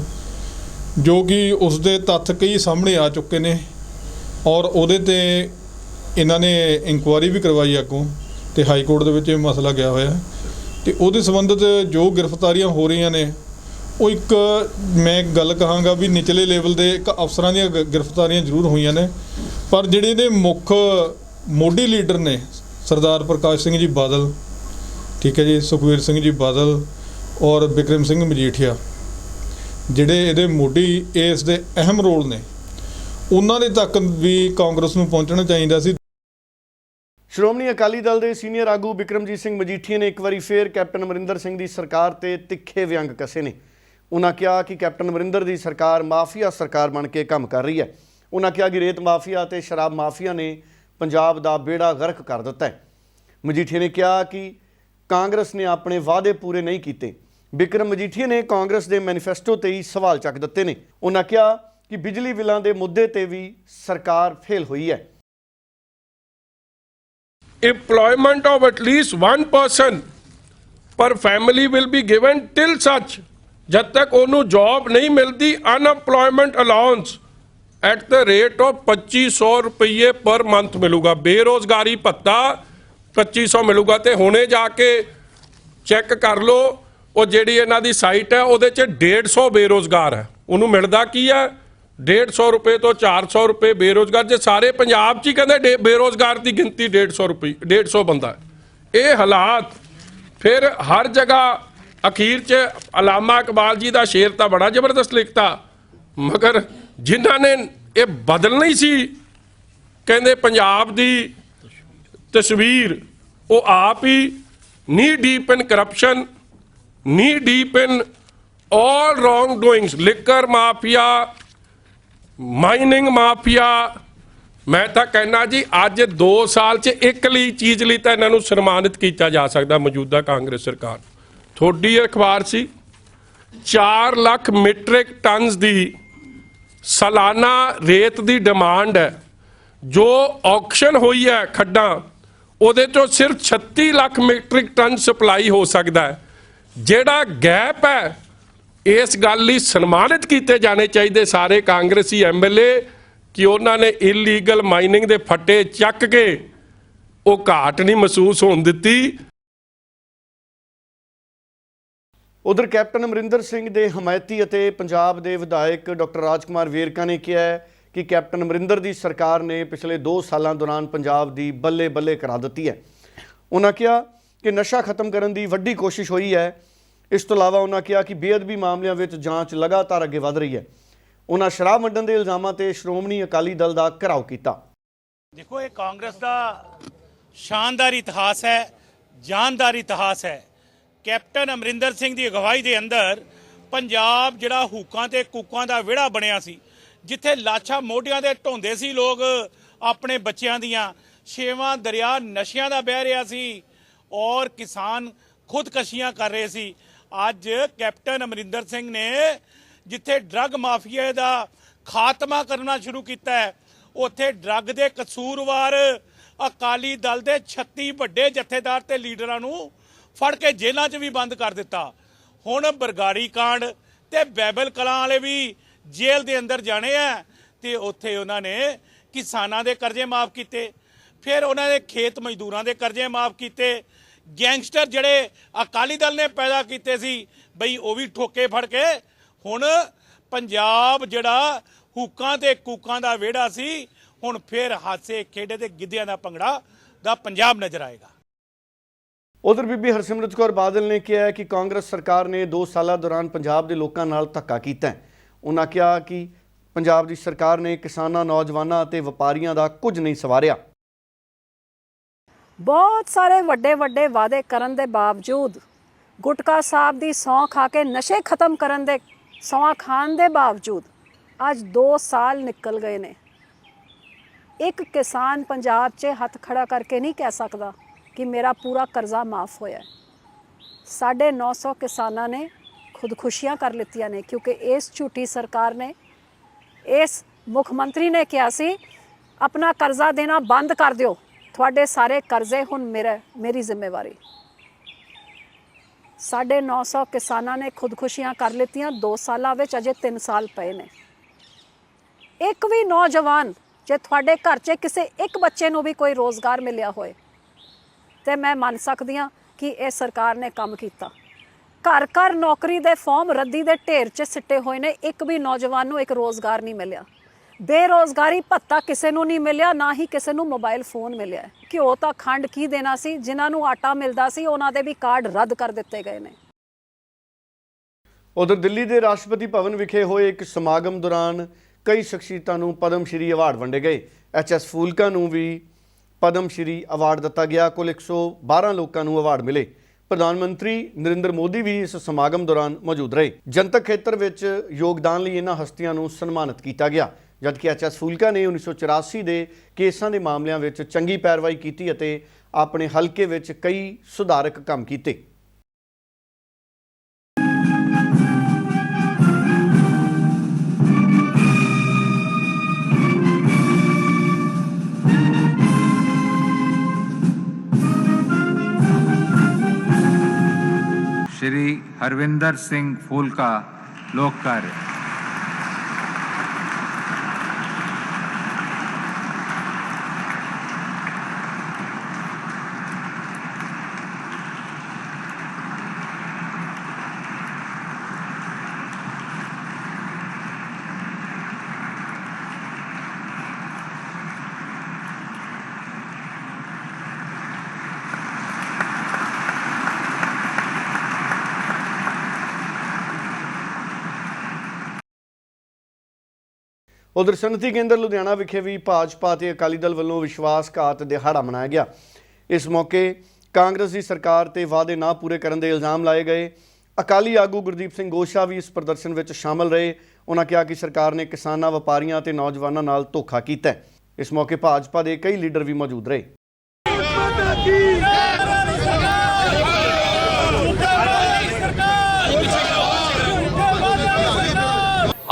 ਜੋ ਕਿ ਉਸ ਦੇ ਤੱਥ ਕਈ ਸਾਹਮਣੇ ਆ ਚੁੱਕੇ ਨੇ। ਔਰ ਉਹਦੇ ਤੇ ਇਹਨਾਂ ਨੇ ਇਨਕੁਆਇਰੀ ਵੀ ਕਰਵਾਈ ਅੱਗੋਂ ਤੇ ਹਾਈ ਕੋਰਟ ਦੇ ਵਿੱਚ ਇਹ ਮਸਲਾ ਗਿਆ ਹੋਇਆ ਹੈ। ਤੇ ਉਹਦੇ ਸੰਬੰਧਿਤ ਜੋ ਗ੍ਰਿਫਤਾਰੀਆਂ ਹੋ ਰਹੀਆਂ ਨੇ, ਉਹ ਇੱਕ ਮੈਂ ਗੱਲ ਕਹਾਂਗਾ ਵੀ ਨਿਚਲੇ ਲੈਵਲ ਦੇ ਇੱਕ ਅਫਸਰਾਂ ਦੀਆਂ ਗ- ਗ੍ਰਿਫਤਾਰੀਆਂ ਜ਼ਰੂਰ ਹੋਈਆਂ ਨੇ ਪਰ ਜਿਹੜੇ ਇਹਦੇ ਮੁੱਖ ਮੋਢੀ ਲੀਡਰ ਨੇ, ਸਰਦਾਰ ਪ੍ਰਕਾਸ਼ ਸਿੰਘ ਜੀ ਬਾਦਲ, ਠੀਕ ਹੈ ਜੀ ਸੁਖਵੀਰ ਸਿੰਘ ਜੀ ਬਾਦਲ ਔਰ ਬਿਕਰਮ ਸਿੰਘ ਮਜੀਠੀਆ, ਜਿਹੜੇ ਇਹਦੇ ਮੋਢੀ ਇਸ ਦੇ ਅਹਿਮ ਰੋਲ ਨੇ ਉਹਨਾਂ ਦੇ ਤੱਕ ਵੀ ਕਾਂਗਰਸ ਨੂੰ ਪਹੁੰਚਣਾ ਚਾਹੀਦਾ ਸੀ। ਸ਼੍ਰੋਮਣੀ ਅਕਾਲੀ ਦਲ ਦੇ ਸੀਨੀਅਰ ਆਗੂ ਬਿਕਰਮਜੀਤ ਸਿੰਘ ਮਜੀਠੀਆ ਨੇ ਇੱਕ ਵਾਰੀ ਫੇਰ ਕੈਪਟਨ ਅਮਰਿੰਦਰ ਸਿੰਘ ਦੀ ਸਰਕਾਰ ਤੇ ਤਿੱਖੇ ਵਿਅੰਗ ਕਸੇ ਨੇ। ਉਹਨਾਂ ਕਿਹਾ ਕਿ ਕੈਪਟਨ ਅਮਰਿੰਦਰ ਦੀ ਸਰਕਾਰ ਮਾਫੀਆ ਸਰਕਾਰ ਬਣ ਕੇ ਕੰਮ ਕਰ ਰਹੀ ਹੈ। ਉਹਨਾਂ ਕਿਹਾ ਕਿ ਰੇਤ ਮਾਫੀਆ ਤੇ ਸ਼ਰਾਬ ਮਾਫੀਆ ਨੇ ਪੰਜਾਬ ਦਾ ਬੇੜਾ ਗਰਕ ਕਰ ਦਿੱਤਾ ਹੈ। ਮਜੀਠੀਆ ਨੇ ਕਿਹਾ ਕਿ ਕਾਂਗਰਸ ਨੇ ਆਪਣੇ ਵਾਅਦੇ ਪੂਰੇ ਨਹੀਂ ਕੀਤੇ। ਬਿਕਰਮ ਮਜੀਠੀਆ ਨੇ ਕਾਂਗਰਸ ਦੇ ਮੈਨੀਫੈਸਟੋ ਤੇ ਹੀ ਸਵਾਲ ਚੱਕ ਦਿੱਤੇ ਨੇ। ਉਹਨਾਂ ਕਿਹਾ ਕਿ ਬਿਜਲੀ ਬਿੱਲਾਂ ਦੇ ਮੁੱਦੇ ਤੇ ਵੀ ਸਰਕਾਰ ਫੇਲ ਹੋਈ ਹੈ। Employment of at least one person per family will be given till such ਜਦ ਤੱਕ ਉਹਨੂੰ ਜੌਬ ਨਹੀਂ ਮਿਲਦੀ unemployment allowance at the rate of 2500 ਰੁਪਏ ਪਰ ਮੰਥ ਮਿਲੂਗਾ ਬੇਰੋਜ਼ਗਾਰੀ ਭੱਤਾ 2500 ਮਿਲੂਗਾ ਤੇ ਹੁਣੇ ਜਾ ਕੇ ਚੈੱਕ ਕਰ ਲਓ ਉਹ ਜਿਹੜੀ ਇਹਨਾਂ ਦੀ ਸਾਈਟ ਹੈ ਉਹਦੇ 'ਚ 150 ਬੇਰੋਜ਼ਗਾਰ ਹੈ ਉਹਨੂੰ ਮਿਲਦਾ ਕੀ ਹੈ 150 ਰੁਪਏ ਤੋਂ 400 ਰੁਪਏ ਬੇਰੋਜ਼ਗਾਰ, ਜੇ ਸਾਰੇ ਪੰਜਾਬ 'ਚ ਹੀ ਕਹਿੰਦੇ ਡੇ- ਬੇਰੋਜ਼ਗਾਰ ਦੀ ਗਿਣਤੀ 150 ਰੁਪਏ 150 ਬੰਦਾ ਇਹ ਹਾਲਾਤ ਫਿਰ ਹਰ ਜਗ੍ਹਾ ਅਖੀਰ 'ਚ ਅਲਾਮਾ ਇਕਬਾਲ ਜੀ ਦਾ ਸ਼ੇਰ ਤਾਂ ਬੜਾ ਜ਼ਬਰਦਸਤ ਲਿਖਤਾ, ਮਗਰ ਜਿਨ੍ਹਾਂ ਨੇ ਇਹ ਬਦਲਣੀ ਸੀ, ਕਹਿੰਦੇ ਪੰਜਾਬ ਦੀ ਤਸਵੀਰ, ਉਹ ਆਪ ਹੀ knee deep in corruption knee deep in all wrong doings liquor mafia mining mafia. ਮੈਂ ਤਾਂ ਕਹਿਣਾ ਜੀ, ਅੱਜ 2 ਸਾਲ 'ਚ ਇੱਕ ਲਈ ਚੀਜ਼ ਲਈ ਤਾਂ ਇਹਨਾਂ ਨੂੰ ਸਨਮਾਨਿਤ ਕੀਤਾ ਜਾ ਸਕਦਾ ਮੌਜੂਦਾ ਕਾਂਗਰਸ ਸਰਕਾਰ ਥੋੜੀ ਅਖਬਾਰ ਸੀ 4 ਲੱਖ ਮੀਟ੍ਰਿਕ ਟਨਸ ਦੀ ਸਾਲਾਨਾ ਰੇਤ ਦੀ ਡਿਮਾਂਡ ਹੈ। ਜੋ ਆਕਸ਼ਨ ਹੋਈ ਹੈ ਖੱਡਾਂ, ਉਹਦੇ ਚੋਂ ਸਿਰਫ 36 ਲੱਖ ਮੀਟ੍ਰਿਕ ਟਨ ਸਪਲਾਈ ਹੋ ਸਕਦਾ ਹੈ। ਜਿਹੜਾ ਗੈਪ ਹੈ ਇਸ ਗੱਲ ਲਈ ਸਨਮਾਨਿਤ ਕੀਤੇ ਜਾਣੇ ਚਾਹੀਦੇ ਸਾਰੇ ਕਾਂਗਰਸੀ ਐਮਐਲਏ ਕਿ ਉਹਨਾਂ ਨੇ ਇਲੀਗਲ ਮਾਈਨਿੰਗ ਦੇ ਫੱਟੇ ਚੱਕ ਕੇ ਉਹ ਘਾਟ ਨਹੀਂ ਮਹਿਸੂਸ ਹੋਣ ਦਿੱਤੀ। ਉਧਰ ਕੈਪਟਨ ਅਮਰਿੰਦਰ ਸਿੰਘ ਦੇ ਹਮਾਇਤੀ ਅਤੇ ਪੰਜਾਬ ਦੇ ਵਿਧਾਇਕ ਡਾਕਟਰ ਰਾਜਕੁਮਾਰ ਵੇਰਕਾ ਨੇ ਕਿਹਾ ਹੈ ਕਿ ਕੈਪਟਨ ਅਮਰਿੰਦਰ ਦੀ ਸਰਕਾਰ ਨੇ ਪਿਛਲੇ 2 ਸਾਲਾਂ ਦੌਰਾਨ ਪੰਜਾਬ ਦੀ ਬੱਲੇ ਬੱਲੇ ਕਰਾ ਦਿੱਤੀ ਹੈ। ਉਹਨਾਂ ਕਿਹਾ ਕਿ ਨਸ਼ਾ ਖਤਮ ਕਰਨ ਦੀ ਵੱਡੀ ਕੋਸ਼ਿਸ਼ ਹੋਈ ਹੈ ਇਸ ਤੋਂ ਇਲਾਵਾ ਉਹਨਾਂ ਕਿਹਾ ਕਿ ਬੇਅਦਬੀ ਮਾਮਲਿਆਂ ਵਿੱਚ ਜਾਂਚ ਲਗਾਤਾਰ ਅੱਗੇ ਵਧ ਰਹੀ ਹੈ। ਉਹਨਾਂ ਸ਼ਰਾਬ ਵੰਡਣ ਦੇ ਇਲਜ਼ਾਮਾਂ ਤੇ ਸ਼੍ਰੋਮਣੀ ਅਕਾਲੀ ਦਲ ਦਾ ਘਿਰਾਓ ਕੀਤਾ। ਦੇਖੋ, ਇਹ ਕਾਂਗਰਸ ਦਾ ਸ਼ਾਨਦਾਰ ਇਤਿਹਾਸ ਹੈ, ਜਾਨਦਾਰ ਇਤਿਹਾਸ ਹੈ। ਕੈਪਟਨ ਅਮਰਿੰਦਰ ਸਿੰਘ ਦੀ ਅਗਵਾਈ ਦੇ ਅੰਦਰ ਪੰਜਾਬ ਜਿਹੜਾ ਹੂਕਾਂ ਤੇ ਕੂਕਾਂ ਦਾ ਵਿਹੜਾ ਬਣਿਆ ਸੀ, ਜਿੱਥੇ ਲਾਛਾ ਮੋਢਿਆਂ ਦੇ ਢੋਂਦੇ ਸੀ ਲੋਕ ਆਪਣੇ ਬੱਚਿਆਂ ਦੀਆਂ, ਛੇਵਾਂ ਦਰਿਆ ਨਸ਼ਿਆਂ ਦਾ ਬਹਿ ਰਿਹਾ ਸੀ ਔਰ ਕਿਸਾਨ ਖੁਦਕਸ਼ੀਆਂ ਕਰ ਰਹੇ ਸੀ। ਅੱਜ ਕੈਪਟਨ ਅਮਰਿੰਦਰ ਸਿੰਘ ਨੇ ਜਿੱਥੇ ਡਰੱਗ ਮਾਫੀਆ ਦਾ ਖਾਤਮਾ ਕਰਨਾ ਸ਼ੁਰੂ ਕੀਤਾ ਹੈ, ਉੱਥੇ ਡਰੱਗ ਦੇ ਕਸੂਰਵਾਰ ਅਕਾਲੀ ਦਲ ਦੇ 36 ਵੱਡੇ ਜਥੇਦਾਰ ਤੇ ਲੀਡਰਾਂ ਨੂੰ ਫੜ ਕੇ ਜੇਲ੍ਹਾਂ 'ਚ ਵੀ ਬੰਦ ਕਰ ਦਿੱਤਾ। ਹੁਣ ਬਰਗਾੜੀ ਕਾਂਡ ਤੇ ਬੈਬਲ ਕਲਾਂ ਵਾਲੇ ਵੀ ਜੇਲ੍ਹ ਦੇ ਅੰਦਰ ਜਾਣੇ ਆ ਤੇ ਉੱਥੇ ਉਹਨਾਂ ਨੇ ਕਿਸਾਨਾਂ ਦੇ ਕਰਜ਼ੇ ਮਾਫ ਕੀਤੇ, ਫਿਰ ਉਹਨਾਂ ਦੇ ਖੇਤ ਮਜ਼ਦੂਰਾਂ ਦੇ ਕਰਜ਼ੇ ਮਾਫ ਕੀਤੇ ਗੈਂਗਸਟਰ ਜਿਹੜੇ ਅਕਾਲੀ ਦਲ ਨੇ ਪੈਦਾ ਕੀਤੇ ਸੀ, ਬਈ ਉਹ ਵੀ ਠੋਕੇ ਫੜ ਕੇ। ਹੁਣ ਪੰਜਾਬ ਜਿਹੜਾ ਹੂਕਾਂ ਤੇ ਕੂਕਾਂ ਦਾ ਵਿਹੜਾ ਸੀ, ਹੁਣ ਫਿਰ ਹਾਸੇ ਖੇਡੇ ਤੇ ਗਿੱਧਿਆਂ ਦਾ ਭੰਗੜਾ ਦਾ ਪੰਜਾਬ ਨਜ਼ਰ ਆਏਗਾ। ਉਧਰ ਬੀਬੀ ਹਰਸਿਮਰਤ ਕੌਰ ਬਾਦਲ ਨੇ ਕਿਹਾ ਕਿ ਕਾਂਗਰਸ ਸਰਕਾਰ ਨੇ 2 ਸਾਲਾਂ ਦੌਰਾਨ ਪੰਜਾਬ ਦੇ ਲੋਕਾਂ ਨਾਲ ਧੱਕਾ ਕੀਤਾ ਉਹਨਾਂ ਕਿਹਾ ਕਿ ਪੰਜਾਬ ਦੀ ਸਰਕਾਰ ਨੇ ਕਿਸਾਨਾਂ, ਨੌਜਵਾਨਾਂ ਅਤੇ ਵਪਾਰੀਆਂ ਦਾ ਕੁਝ ਨਹੀਂ ਸਵਾਰਿਆ। ਬਹੁਤ ਸਾਰੇ ਵੱਡੇ ਵੱਡੇ ਵਾਅਦੇ ਕਰਨ ਦੇ ਬਾਵਜੂਦ ਗੁਟਕਾ ਸਾਹਿਬ ਦੀ ਸੌਂ ਖਾ ਕੇ ਨਸ਼ੇ ਖਤਮ ਕਰਨ ਦੇ ਸੌਂ ਖਾਣ ਦੇ ਬਾਵਜੂਦ ਅੱਜ 2 ਸਾਲ ਨਿਕਲ ਗਏ ਨੇ। ਇੱਕ ਕਿਸਾਨ ਪੰਜਾਬ 'ਚ ਹੱਥ ਖੜਾ ਕਰਕੇ ਨਹੀਂ ਕਹਿ ਸਕਦਾ ਕਿ ਮੇਰਾ ਪੂਰਾ ਕਰਜ਼ਾ ਮਾਫ ਹੋਇਆ ਹੈ। 950 ਕਿਸਾਨਾਂ ਨੇ ਖੁਦਕੁਸ਼ੀਆਂ ਕਰ ਲਿੱਤੀਆਂ ਨੇ ਕਿਉਂਕਿ ਇਸ ਝੂਠੀ ਸਰਕਾਰ ਨੇ ਇਸ ਮੁੱਖ ਮੰਤਰੀ ਨੇ ਕਿਹਾ ਸੀ, ਆਪਣਾ ਕਰਜ਼ਾ ਦੇਣਾ ਬੰਦ ਕਰ ਦਿਓ। ਤੁਹਾਡੇ ਸਾਰੇ ਕਰਜ਼ੇ ਹੁਣ ਮੇਰਾ, ਮੇਰੀ ਜ਼ਿੰਮੇਵਾਰੀ। 950 ਕਿਸਾਨਾਂ ਨੇ ਖੁਦਕੁਸ਼ੀਆਂ ਕਰ ਲਿੱਤੀਆਂ 2 ਸਾਲਾਂ ਵਿੱਚ ਅਜੇ 3 ਸਾਲ ਪਏ ਨੇ। ਇੱਕ ਵੀ ਨੌਜਵਾਨ, ਜੇ ਤੁਹਾਡੇ ਘਰ 'ਚ ਕਿਸੇ ਇੱਕ ਬੱਚੇ ਨੂੰ ਵੀ ਕੋਈ ਰੋਜ਼ਗਾਰ ਮਿਲਿਆ ਹੋਏ, ਤੇ ਮੈਂ ਮੰਨ ਸਕਦੀ ਹਾਂ ਕਿ ਇਹ ਸਰਕਾਰ ਨੇ ਕੰਮ ਕੀਤਾ। ਘਰ ਘਰ ਨੌਕਰੀ ਦੇ ਫਾਰਮ ਰੱਦੀ ਦੇ ਢੇਰ 'ਚ ਸਿੱਟੇ ਹੋਏ ਨੇ, ਇੱਕ ਵੀ ਨੌਜਵਾਨ ਨੂੰ ਇੱਕ ਰੋਜ਼ਗਾਰ ਨਹੀਂ ਮਿਲਿਆ। ਬੇਰੋਜ਼ਗਾਰੀ ਭੱਤਾ ਕਿਸੇ ਨੂੰ ਨਹੀਂ ਮਿਲਿਆ, ਨਾ ਹੀ ਕਿਸੇ ਨੂੰ ਮੋਬਾਈਲ ਫੋਨ ਮਿਲਿਆ ਘਿਓ ਤਾਂ ਖੰਡ ਕੀ ਦੇਣਾ ਸੀ? ਜਿਨ੍ਹਾਂ ਨੂੰ ਆਟਾ ਮਿਲਦਾ ਸੀ, ਉਹਨਾਂ ਦੇ ਵੀ ਕਾਰਡ ਰੱਦ ਕਰ ਦਿੱਤੇ ਗਏ ਨੇ। ਉਧਰ ਦਿੱਲੀ ਦੇ ਰਾਸ਼ਟਰਪਤੀ ਭਵਨ ਵਿਖੇ ਹੋਏ ਇੱਕ ਸਮਾਗਮ ਦੌਰਾਨ ਕਈ ਸ਼ਖਸੀਅਤਾਂ ਨੂੰ ਪਦਮ ਸ਼੍ਰੀ ਅਵਾਰਡ ਵੰਡੇ ਗਏ। ਐਚਐਸ ਫੂਲਕਾ ਨੂੰ ਵੀ ਪਦਮ ਸ਼੍ਰੀ ਅਵਾਰਡ ਦਿੱਤਾ ਗਿਆ। ਕੁੱਲ 112 ਲੋਕਾਂ ਨੂੰ ਅਵਾਰਡ ਮਿਲੇ। ਪ੍ਰਧਾਨ ਮੰਤਰੀ ਨਰਿੰਦਰ ਮੋਦੀ ਵੀ ਇਸ ਸਮਾਗਮ ਦੌਰਾਨ ਮੌਜੂਦ ਰਹੇ। ਜਨਤਕ ਖੇਤਰ ਵਿੱਚ ਯੋਗਦਾਨ ਲਈ ਇਹਨਾਂ ਹਸਤੀਆਂ ਨੂੰ ਸਨਮਾਨਿਤ ਕੀਤਾ ਗਿਆ। ਜਦਕਿ ਐਚਐਸ ਫੂਲਕਾ ਨੇ 1984 ਦੇ ਕੇਸਾਂ ਦੇ ਮਾਮਲਿਆਂ ਵਿੱਚ ਚੰਗੀ ਪੈਰਵਾਈ ਕੀਤੀ ਅਤੇ ਆਪਣੇ ਹਲਕੇ ਵਿੱਚ ਕਈ ਸੁਧਾਰਕ ਕੰਮ ਕੀਤੇ। ਸ਼੍ਰੀ ਹਰਵਿੰਦਰ ਸਿੰਘ ਫੂਲਕਾ लोक ਉਧਰ ਸਨਅਤੀ ਕੇਂਦਰ ਲੁਧਿਆਣਾ ਵਿਖੇ ਵੀ ਭਾਜਪਾ ਤੇ ਅਕਾਲੀ ਦਲ ਵੱਲੋਂ ਵਿਸ਼ਵਾਸਘਾਤ ਦਿਹਾੜਾ ਮਨਾਇਆ ਗਿਆ। ਇਸ ਮੌਕੇ ਕਾਂਗਰਸ ਦੀ ਸਰਕਾਰ ਤੇ ਵਾਅਦੇ ਨਾ ਪੂਰੇ ਕਰਨ ਦੇ ਇਲਜ਼ਾਮ ਲਾਏ ਗਏ। ਅਕਾਲੀ ਆਗੂ ਗੁਰਦੀਪ ਸਿੰਘ ਗੋਸ਼ਾ ਵੀ ਇਸ ਪ੍ਰਦਰਸ਼ਨ ਵਿੱਚ ਸ਼ਾਮਲ ਰਹੇ। ਉਹਨਾਂ ਕਿਹਾ ਕਿ ਸਰਕਾਰ ਨੇ ਕਿਸਾਨਾਂ, ਵਪਾਰੀਆਂ ਤੇ ਨੌਜਵਾਨਾਂ ਨਾਲ ਧੋਖਾ ਕੀਤਾ ਇਸ ਮੌਕੇ ਭਾਜਪਾ ਦੇ ਕਈ ਲੀਡਰ ਵੀ ਮੌਜੂਦ ਰਹੇ।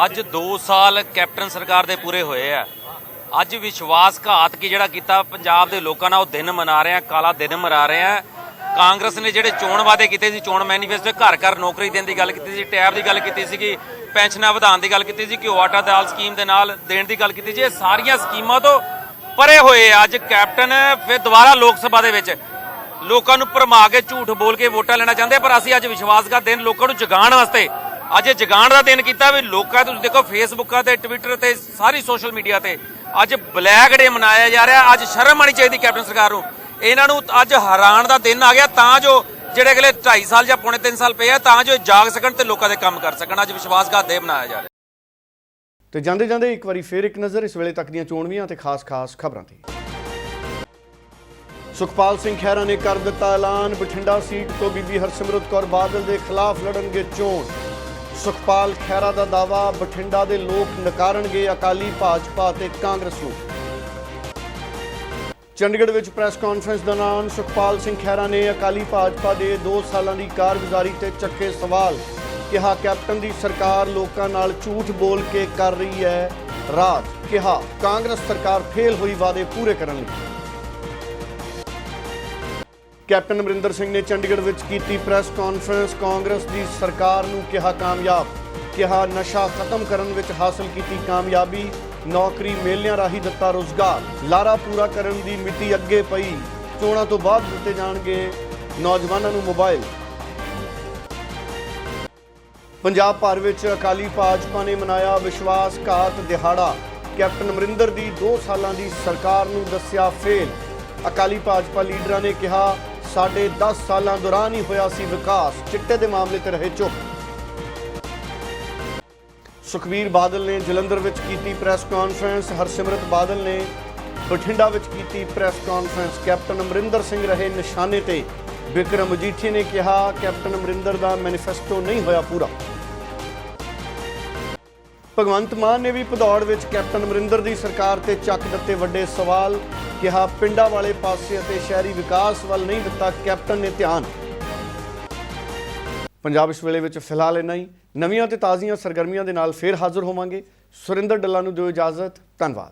ਅੱਜ 2 ਸਾਲ ਕੈਪਟਨ ਸਰਕਾਰ ਦੇ ਪੂਰੇ ਹੋਏ ਆ। ਅੱਜ ਵਿਸ਼ਵਾਸਘਾਤ ਕੀ ਜਿਹੜਾ ਕੀਤਾ ਪੰਜਾਬ ਦੇ ਲੋਕਾਂ ਨਾਲ, ਉਹ ਦਿਨ ਮਨਾ ਰਹੇ ਆ, ਕਾਲਾ ਦਿਨ ਮਨਾ ਰਹੇ ਆ। ਕਾਂਗਰਸ ਨੇ ਜਿਹੜੇ ਚੋਣ ਵਾਅਦੇ ਕੀਤੇ ਸੀ, ਚੋਣ ਮੈਨੀਫੈਸਟੋ ਘਰ ਘਰ ਨੌਕਰੀ ਦੇਣ ਦੀ ਗੱਲ ਕੀਤੀ ਸੀ, ਟੈਬ ਦੀ ਗੱਲ ਕੀਤੀ ਸੀਗੀ, ਪੈਨਸ਼ਨਾਂ ਵਧਾਉਣ ਦੀ ਗੱਲ ਕੀਤੀ ਸੀ, ਘਿਓ ਆਟਾ ਦਾਲ ਸਕੀਮ ਦੇ ਨਾਲ ਦੇਣ ਦੀ ਗੱਲ ਕੀਤੀ ਸੀ, ਇਹ ਸਾਰੀਆਂ ਸਕੀਮਾਂ ਤੋਂ ਪਰੇ ਹੋਏ ਅੱਜ ਕੈਪਟਨ ਫਿਰ ਦੁਬਾਰਾ ਲੋਕ ਸਭਾ ਦੇ ਵਿੱਚ ਲੋਕਾਂ ਨੂੰ ਭਰਮਾ ਕੇ ਝੂਠ ਬੋਲ ਕੇ ਵੋਟਾਂ ਲੈਣਾ ਚਾਹੁੰਦੇ ਪਰ ਅਸੀਂ ਅੱਜ ਵਿਸ਼ਵਾਸਘਾਤ ਦਿਨ ਲੋਕਾਂ ਨੂੰ ਜਗਾਉਣ ਵਾਸਤੇ ਅੱਜ ਇਹ ਜਗਾਉਣ ਦਾ ਦਿਨ ਕੀਤਾ ਵੀ ਲੋਕਾਂ ਤੁਸੀਂ ਦੇਖੋ ਫੇਸਬੁੱਕਾਂ ਤੇ ਟਵਿੱਟਰ ਤੇ, ਸਾਰੀ ਸੋਸ਼ਲ ਮੀਡੀਆ ਤੇ ਅੱਜ ਬਲੈਕ ਡੇ ਮਨਾਇਆ ਜਾ ਰਿਹਾ। ਅੱਜ ਸ਼ਰਮ ਆਣੀ ਚਾਹੀਦੀ ਕੈਪਟਨ ਸਰਕਾਰ ਨੂੰ। ਇਹਨਾਂ ਨੂੰ ਅੱਜ ਹੈਰਾਨ ਦਾ ਦਿਨ ਆ ਗਿਆ, ਤਾਂ ਜੋ ਜਿਹੜੇ ਅਗਲੇ 2.5 ਸਾਲ ਜਾਂ ਪੌਣੇ 3 ਸਾਲ ਪਏ ਆ, ਤਾਂ ਜੋ ਜਾਗ ਸਕਣ ਤੇ ਲੋਕਾਂ ਦੇ ਕੰਮ ਕਰ ਸਕਣ। ਅੱਜ ਵਿਸ਼ਵਾਸਘਾਤ ਦੇ ਮਨਾਇਆ ਜਾ ਰਿਹਾ। ਤੇ ਜਾਂਦੇ ਜਾਂਦੇ ਇੱਕ ਵਾਰੀ ਫੇਰ ਇੱਕ ਨਜ਼ਰ, ਇਸ ਵੇਲੇ ਤੱਕ ਦੀਆਂ ਚੋਣਵੀਆਂ ਤੇ ਖਾਸ-ਖਾਸ ਖਬਰਾਂ ਤੇ। ਸੁਖਪਾਲ ਸਿੰਘ ਖਹਿਰਾ ਨੇ ਕਰ ਦਿੱਤਾ ਐਲਾਨ, ਬਠਿੰਡਾ ਸੀਟ ਤੋਂ ਬੀਬੀ ਹਰਸਿਮਰਤ ਕੌਰ ਬਾਦਲ ਦੇ ਖਿਲਾਫ ਲੜਨਗੇ ਚੋਣ। ਸੁਖਪਾਲ ਖਹਿਰਾ ਦਾ ਦਾਵਾ ਬਠਿੰਡਾ ਦੇ ਲੋਕ ਨਕਾਰਨਗੇ ਅਕਾਲੀ ਭਾਜਪਾ ਤੇ ਕਾਂਗਰਸ ਨੂੰ। ਚੰਡੀਗੜ੍ਹ ਵਿੱਚ ਪ੍ਰੈਸ ਕਾਨਫਰੰਸ ਦੌਰਾਨ ਸੁਖਪਾਲ ਸਿੰਘ ਖਹਿਰਾ ਨੇ ਅਕਾਲੀ ਭਾਜਪਾ ਦੇ 2 ਸਾਲਾਂ ਦੀ ਕਾਰਗੁਜ਼ਾਰੀ ਤੇ ਚੱਕੇ ਸਵਾਲ ਕਿਹਾ, ਕੈਪਟਨ ਦੀ ਸਰਕਾਰ ਲੋਕਾਂ ਨਾਲ ਝੂਠ ਬੋਲ ਕੇ ਕਰ ਰਹੀ ਹੈ, ਰਾਜ। ਕਿਹਾ, ਕਾਂਗਰਸ ਸਰਕਾਰ ਫੇਲ ਹੋਈ ਵਾਅਦੇ ਪੂਰੇ ਕਰਨ ਲਈ। ਕੈਪਟਨ ਅਮਰਿੰਦਰ ਸਿੰਘ ਨੇ ਚੰਡੀਗੜ੍ਹ ਵਿੱਚ ਕੀਤੀ ਪ੍ਰੈਸ ਕਾਨਫਰੰਸ। ਕਾਂਗਰਸ ਦੀ ਸਰਕਾਰ ਨੂੰ ਕਿਹਾ ਕਾਮਯਾਬ। ਕਿਹਾ ਨਸ਼ਾ ਖਤਮ ਕਰਨ ਵਿੱਚ ਹਾਸਲ ਕੀਤੀ ਕਾਮਯਾਬੀ। ਨੌਕਰੀ ਮੇਲਿਆਂ ਰਾਹੀਂ ਦਿੱਤਾ ਰੋਜ਼ਗਾਰ। ਲਾਰਾ ਪੂਰਾ ਕਰਨ ਦੀ ਮਿਤੀ ਅੱਗੇ ਪਈ। ਚੋਣਾਂ ਤੋਂ ਬਾਅਦ ਦਿੱਤੇ ਜਾਣਗੇ ਨੌਜਵਾਨਾਂ ਨੂੰ ਮੋਬਾਈਲ। ਪੰਜਾਬ ਭਰ ਵਿੱਚ ਅਕਾਲੀ ਭਾਜਪਾ ਨੇ ਮਨਾਇਆ ਵਿਸ਼ਵਾਸਘਾਤ ਦਿਹਾੜਾ। ਕੈਪਟਨ ਅਮਰਿੰਦਰ ਦੀ 2 ਸਾਲਾਂ ਦੀ ਸਰਕਾਰ ਨੂੰ ਦੱਸਿਆ ਫੇਲ। ਅਕਾਲੀ ਭਾਜਪਾ ਲੀਡਰਾਂ ਨੇ ਕਿਹਾ ਸਾਡੇ 10 ਸਾਲਾਂ ਦੌਰਾਨ ਹੀ ਹੋਇਆ ਸੀ ਵਿਕਾਸ। ਚਿੱਟੇ ਦੇ ਮਾਮਲੇ ਤੇ ਰਹੇ ਚੁੱਪ। ਸੁਖਬੀਰ ਬਾਦਲ ਨੇ ਜਲੰਧਰ ਵਿੱਚ ਕੀਤੀ ਪ੍ਰੈਸ ਕਾਨਫਰੰਸ। ਹਰਸਿਮਰਤ ਬਾਦਲ ਨੇ ਬਠਿੰਡਾ ਵਿੱਚ ਕੀਤੀ press conference. Captain Amarinder Singh ਰਹੇ ਨਿਸ਼ਾਨੇ ਤੇ। ਵਿਕਰਮ ਮਜੀਠੀ ਨੇ ਕਿਹਾ, ਕੈਪਟਨ ਅਮਰਿੰਦਰ ਦਾ ਮੈਨੀਫੈਸਟੋ ਨਹੀਂ ਹੋਇਆ ਪੂਰਾ। ਭਗਵੰਤ ਮਾਨ ਨੇ ਵੀ ਭਦੌੜ ਵਿੱਚ ਕੈਪਟਨ ਅਮਰਿੰਦਰ ਦੀ ਸਰਕਾਰ ਤੇ ਚੱਕ ਦਿੱਤੇ ਵੱਡੇ ਸਵਾਲ, ਕਿਹਾ ਪਿੰਡਾਂ ਵਾਲੇ ਪਾਸੇ ਅਤੇ ਸ਼ਹਿਰੀ ਵਿਕਾਸ ਵੱਲ ਨਹੀਂ ਦਿੱਤਾ ਕੈਪਟਨ ਨੇ ਧਿਆਨ। ਪੰਜਾਬ ਇਸ ਵੇਲੇ ਵਿੱਚ ਫਿਲਹਾਲ ਇੰਨਾ ਹੀ। ਨਵੀਆਂ ਤੇ ਤਾਜ਼ੀਆਂ ਸਰਗਰਮੀਆਂ ਦੇ ਨਾਲ ਫੇਰ ਹਾਜ਼ਰ ਹੋਵਾਂਗੇ। ਸੁਰਿੰਦਰ ਡੱਲਾ ਨੂੰ ਦਿਓ ਇਜਾਜ਼ਤ। ਧੰਨਵਾਦ।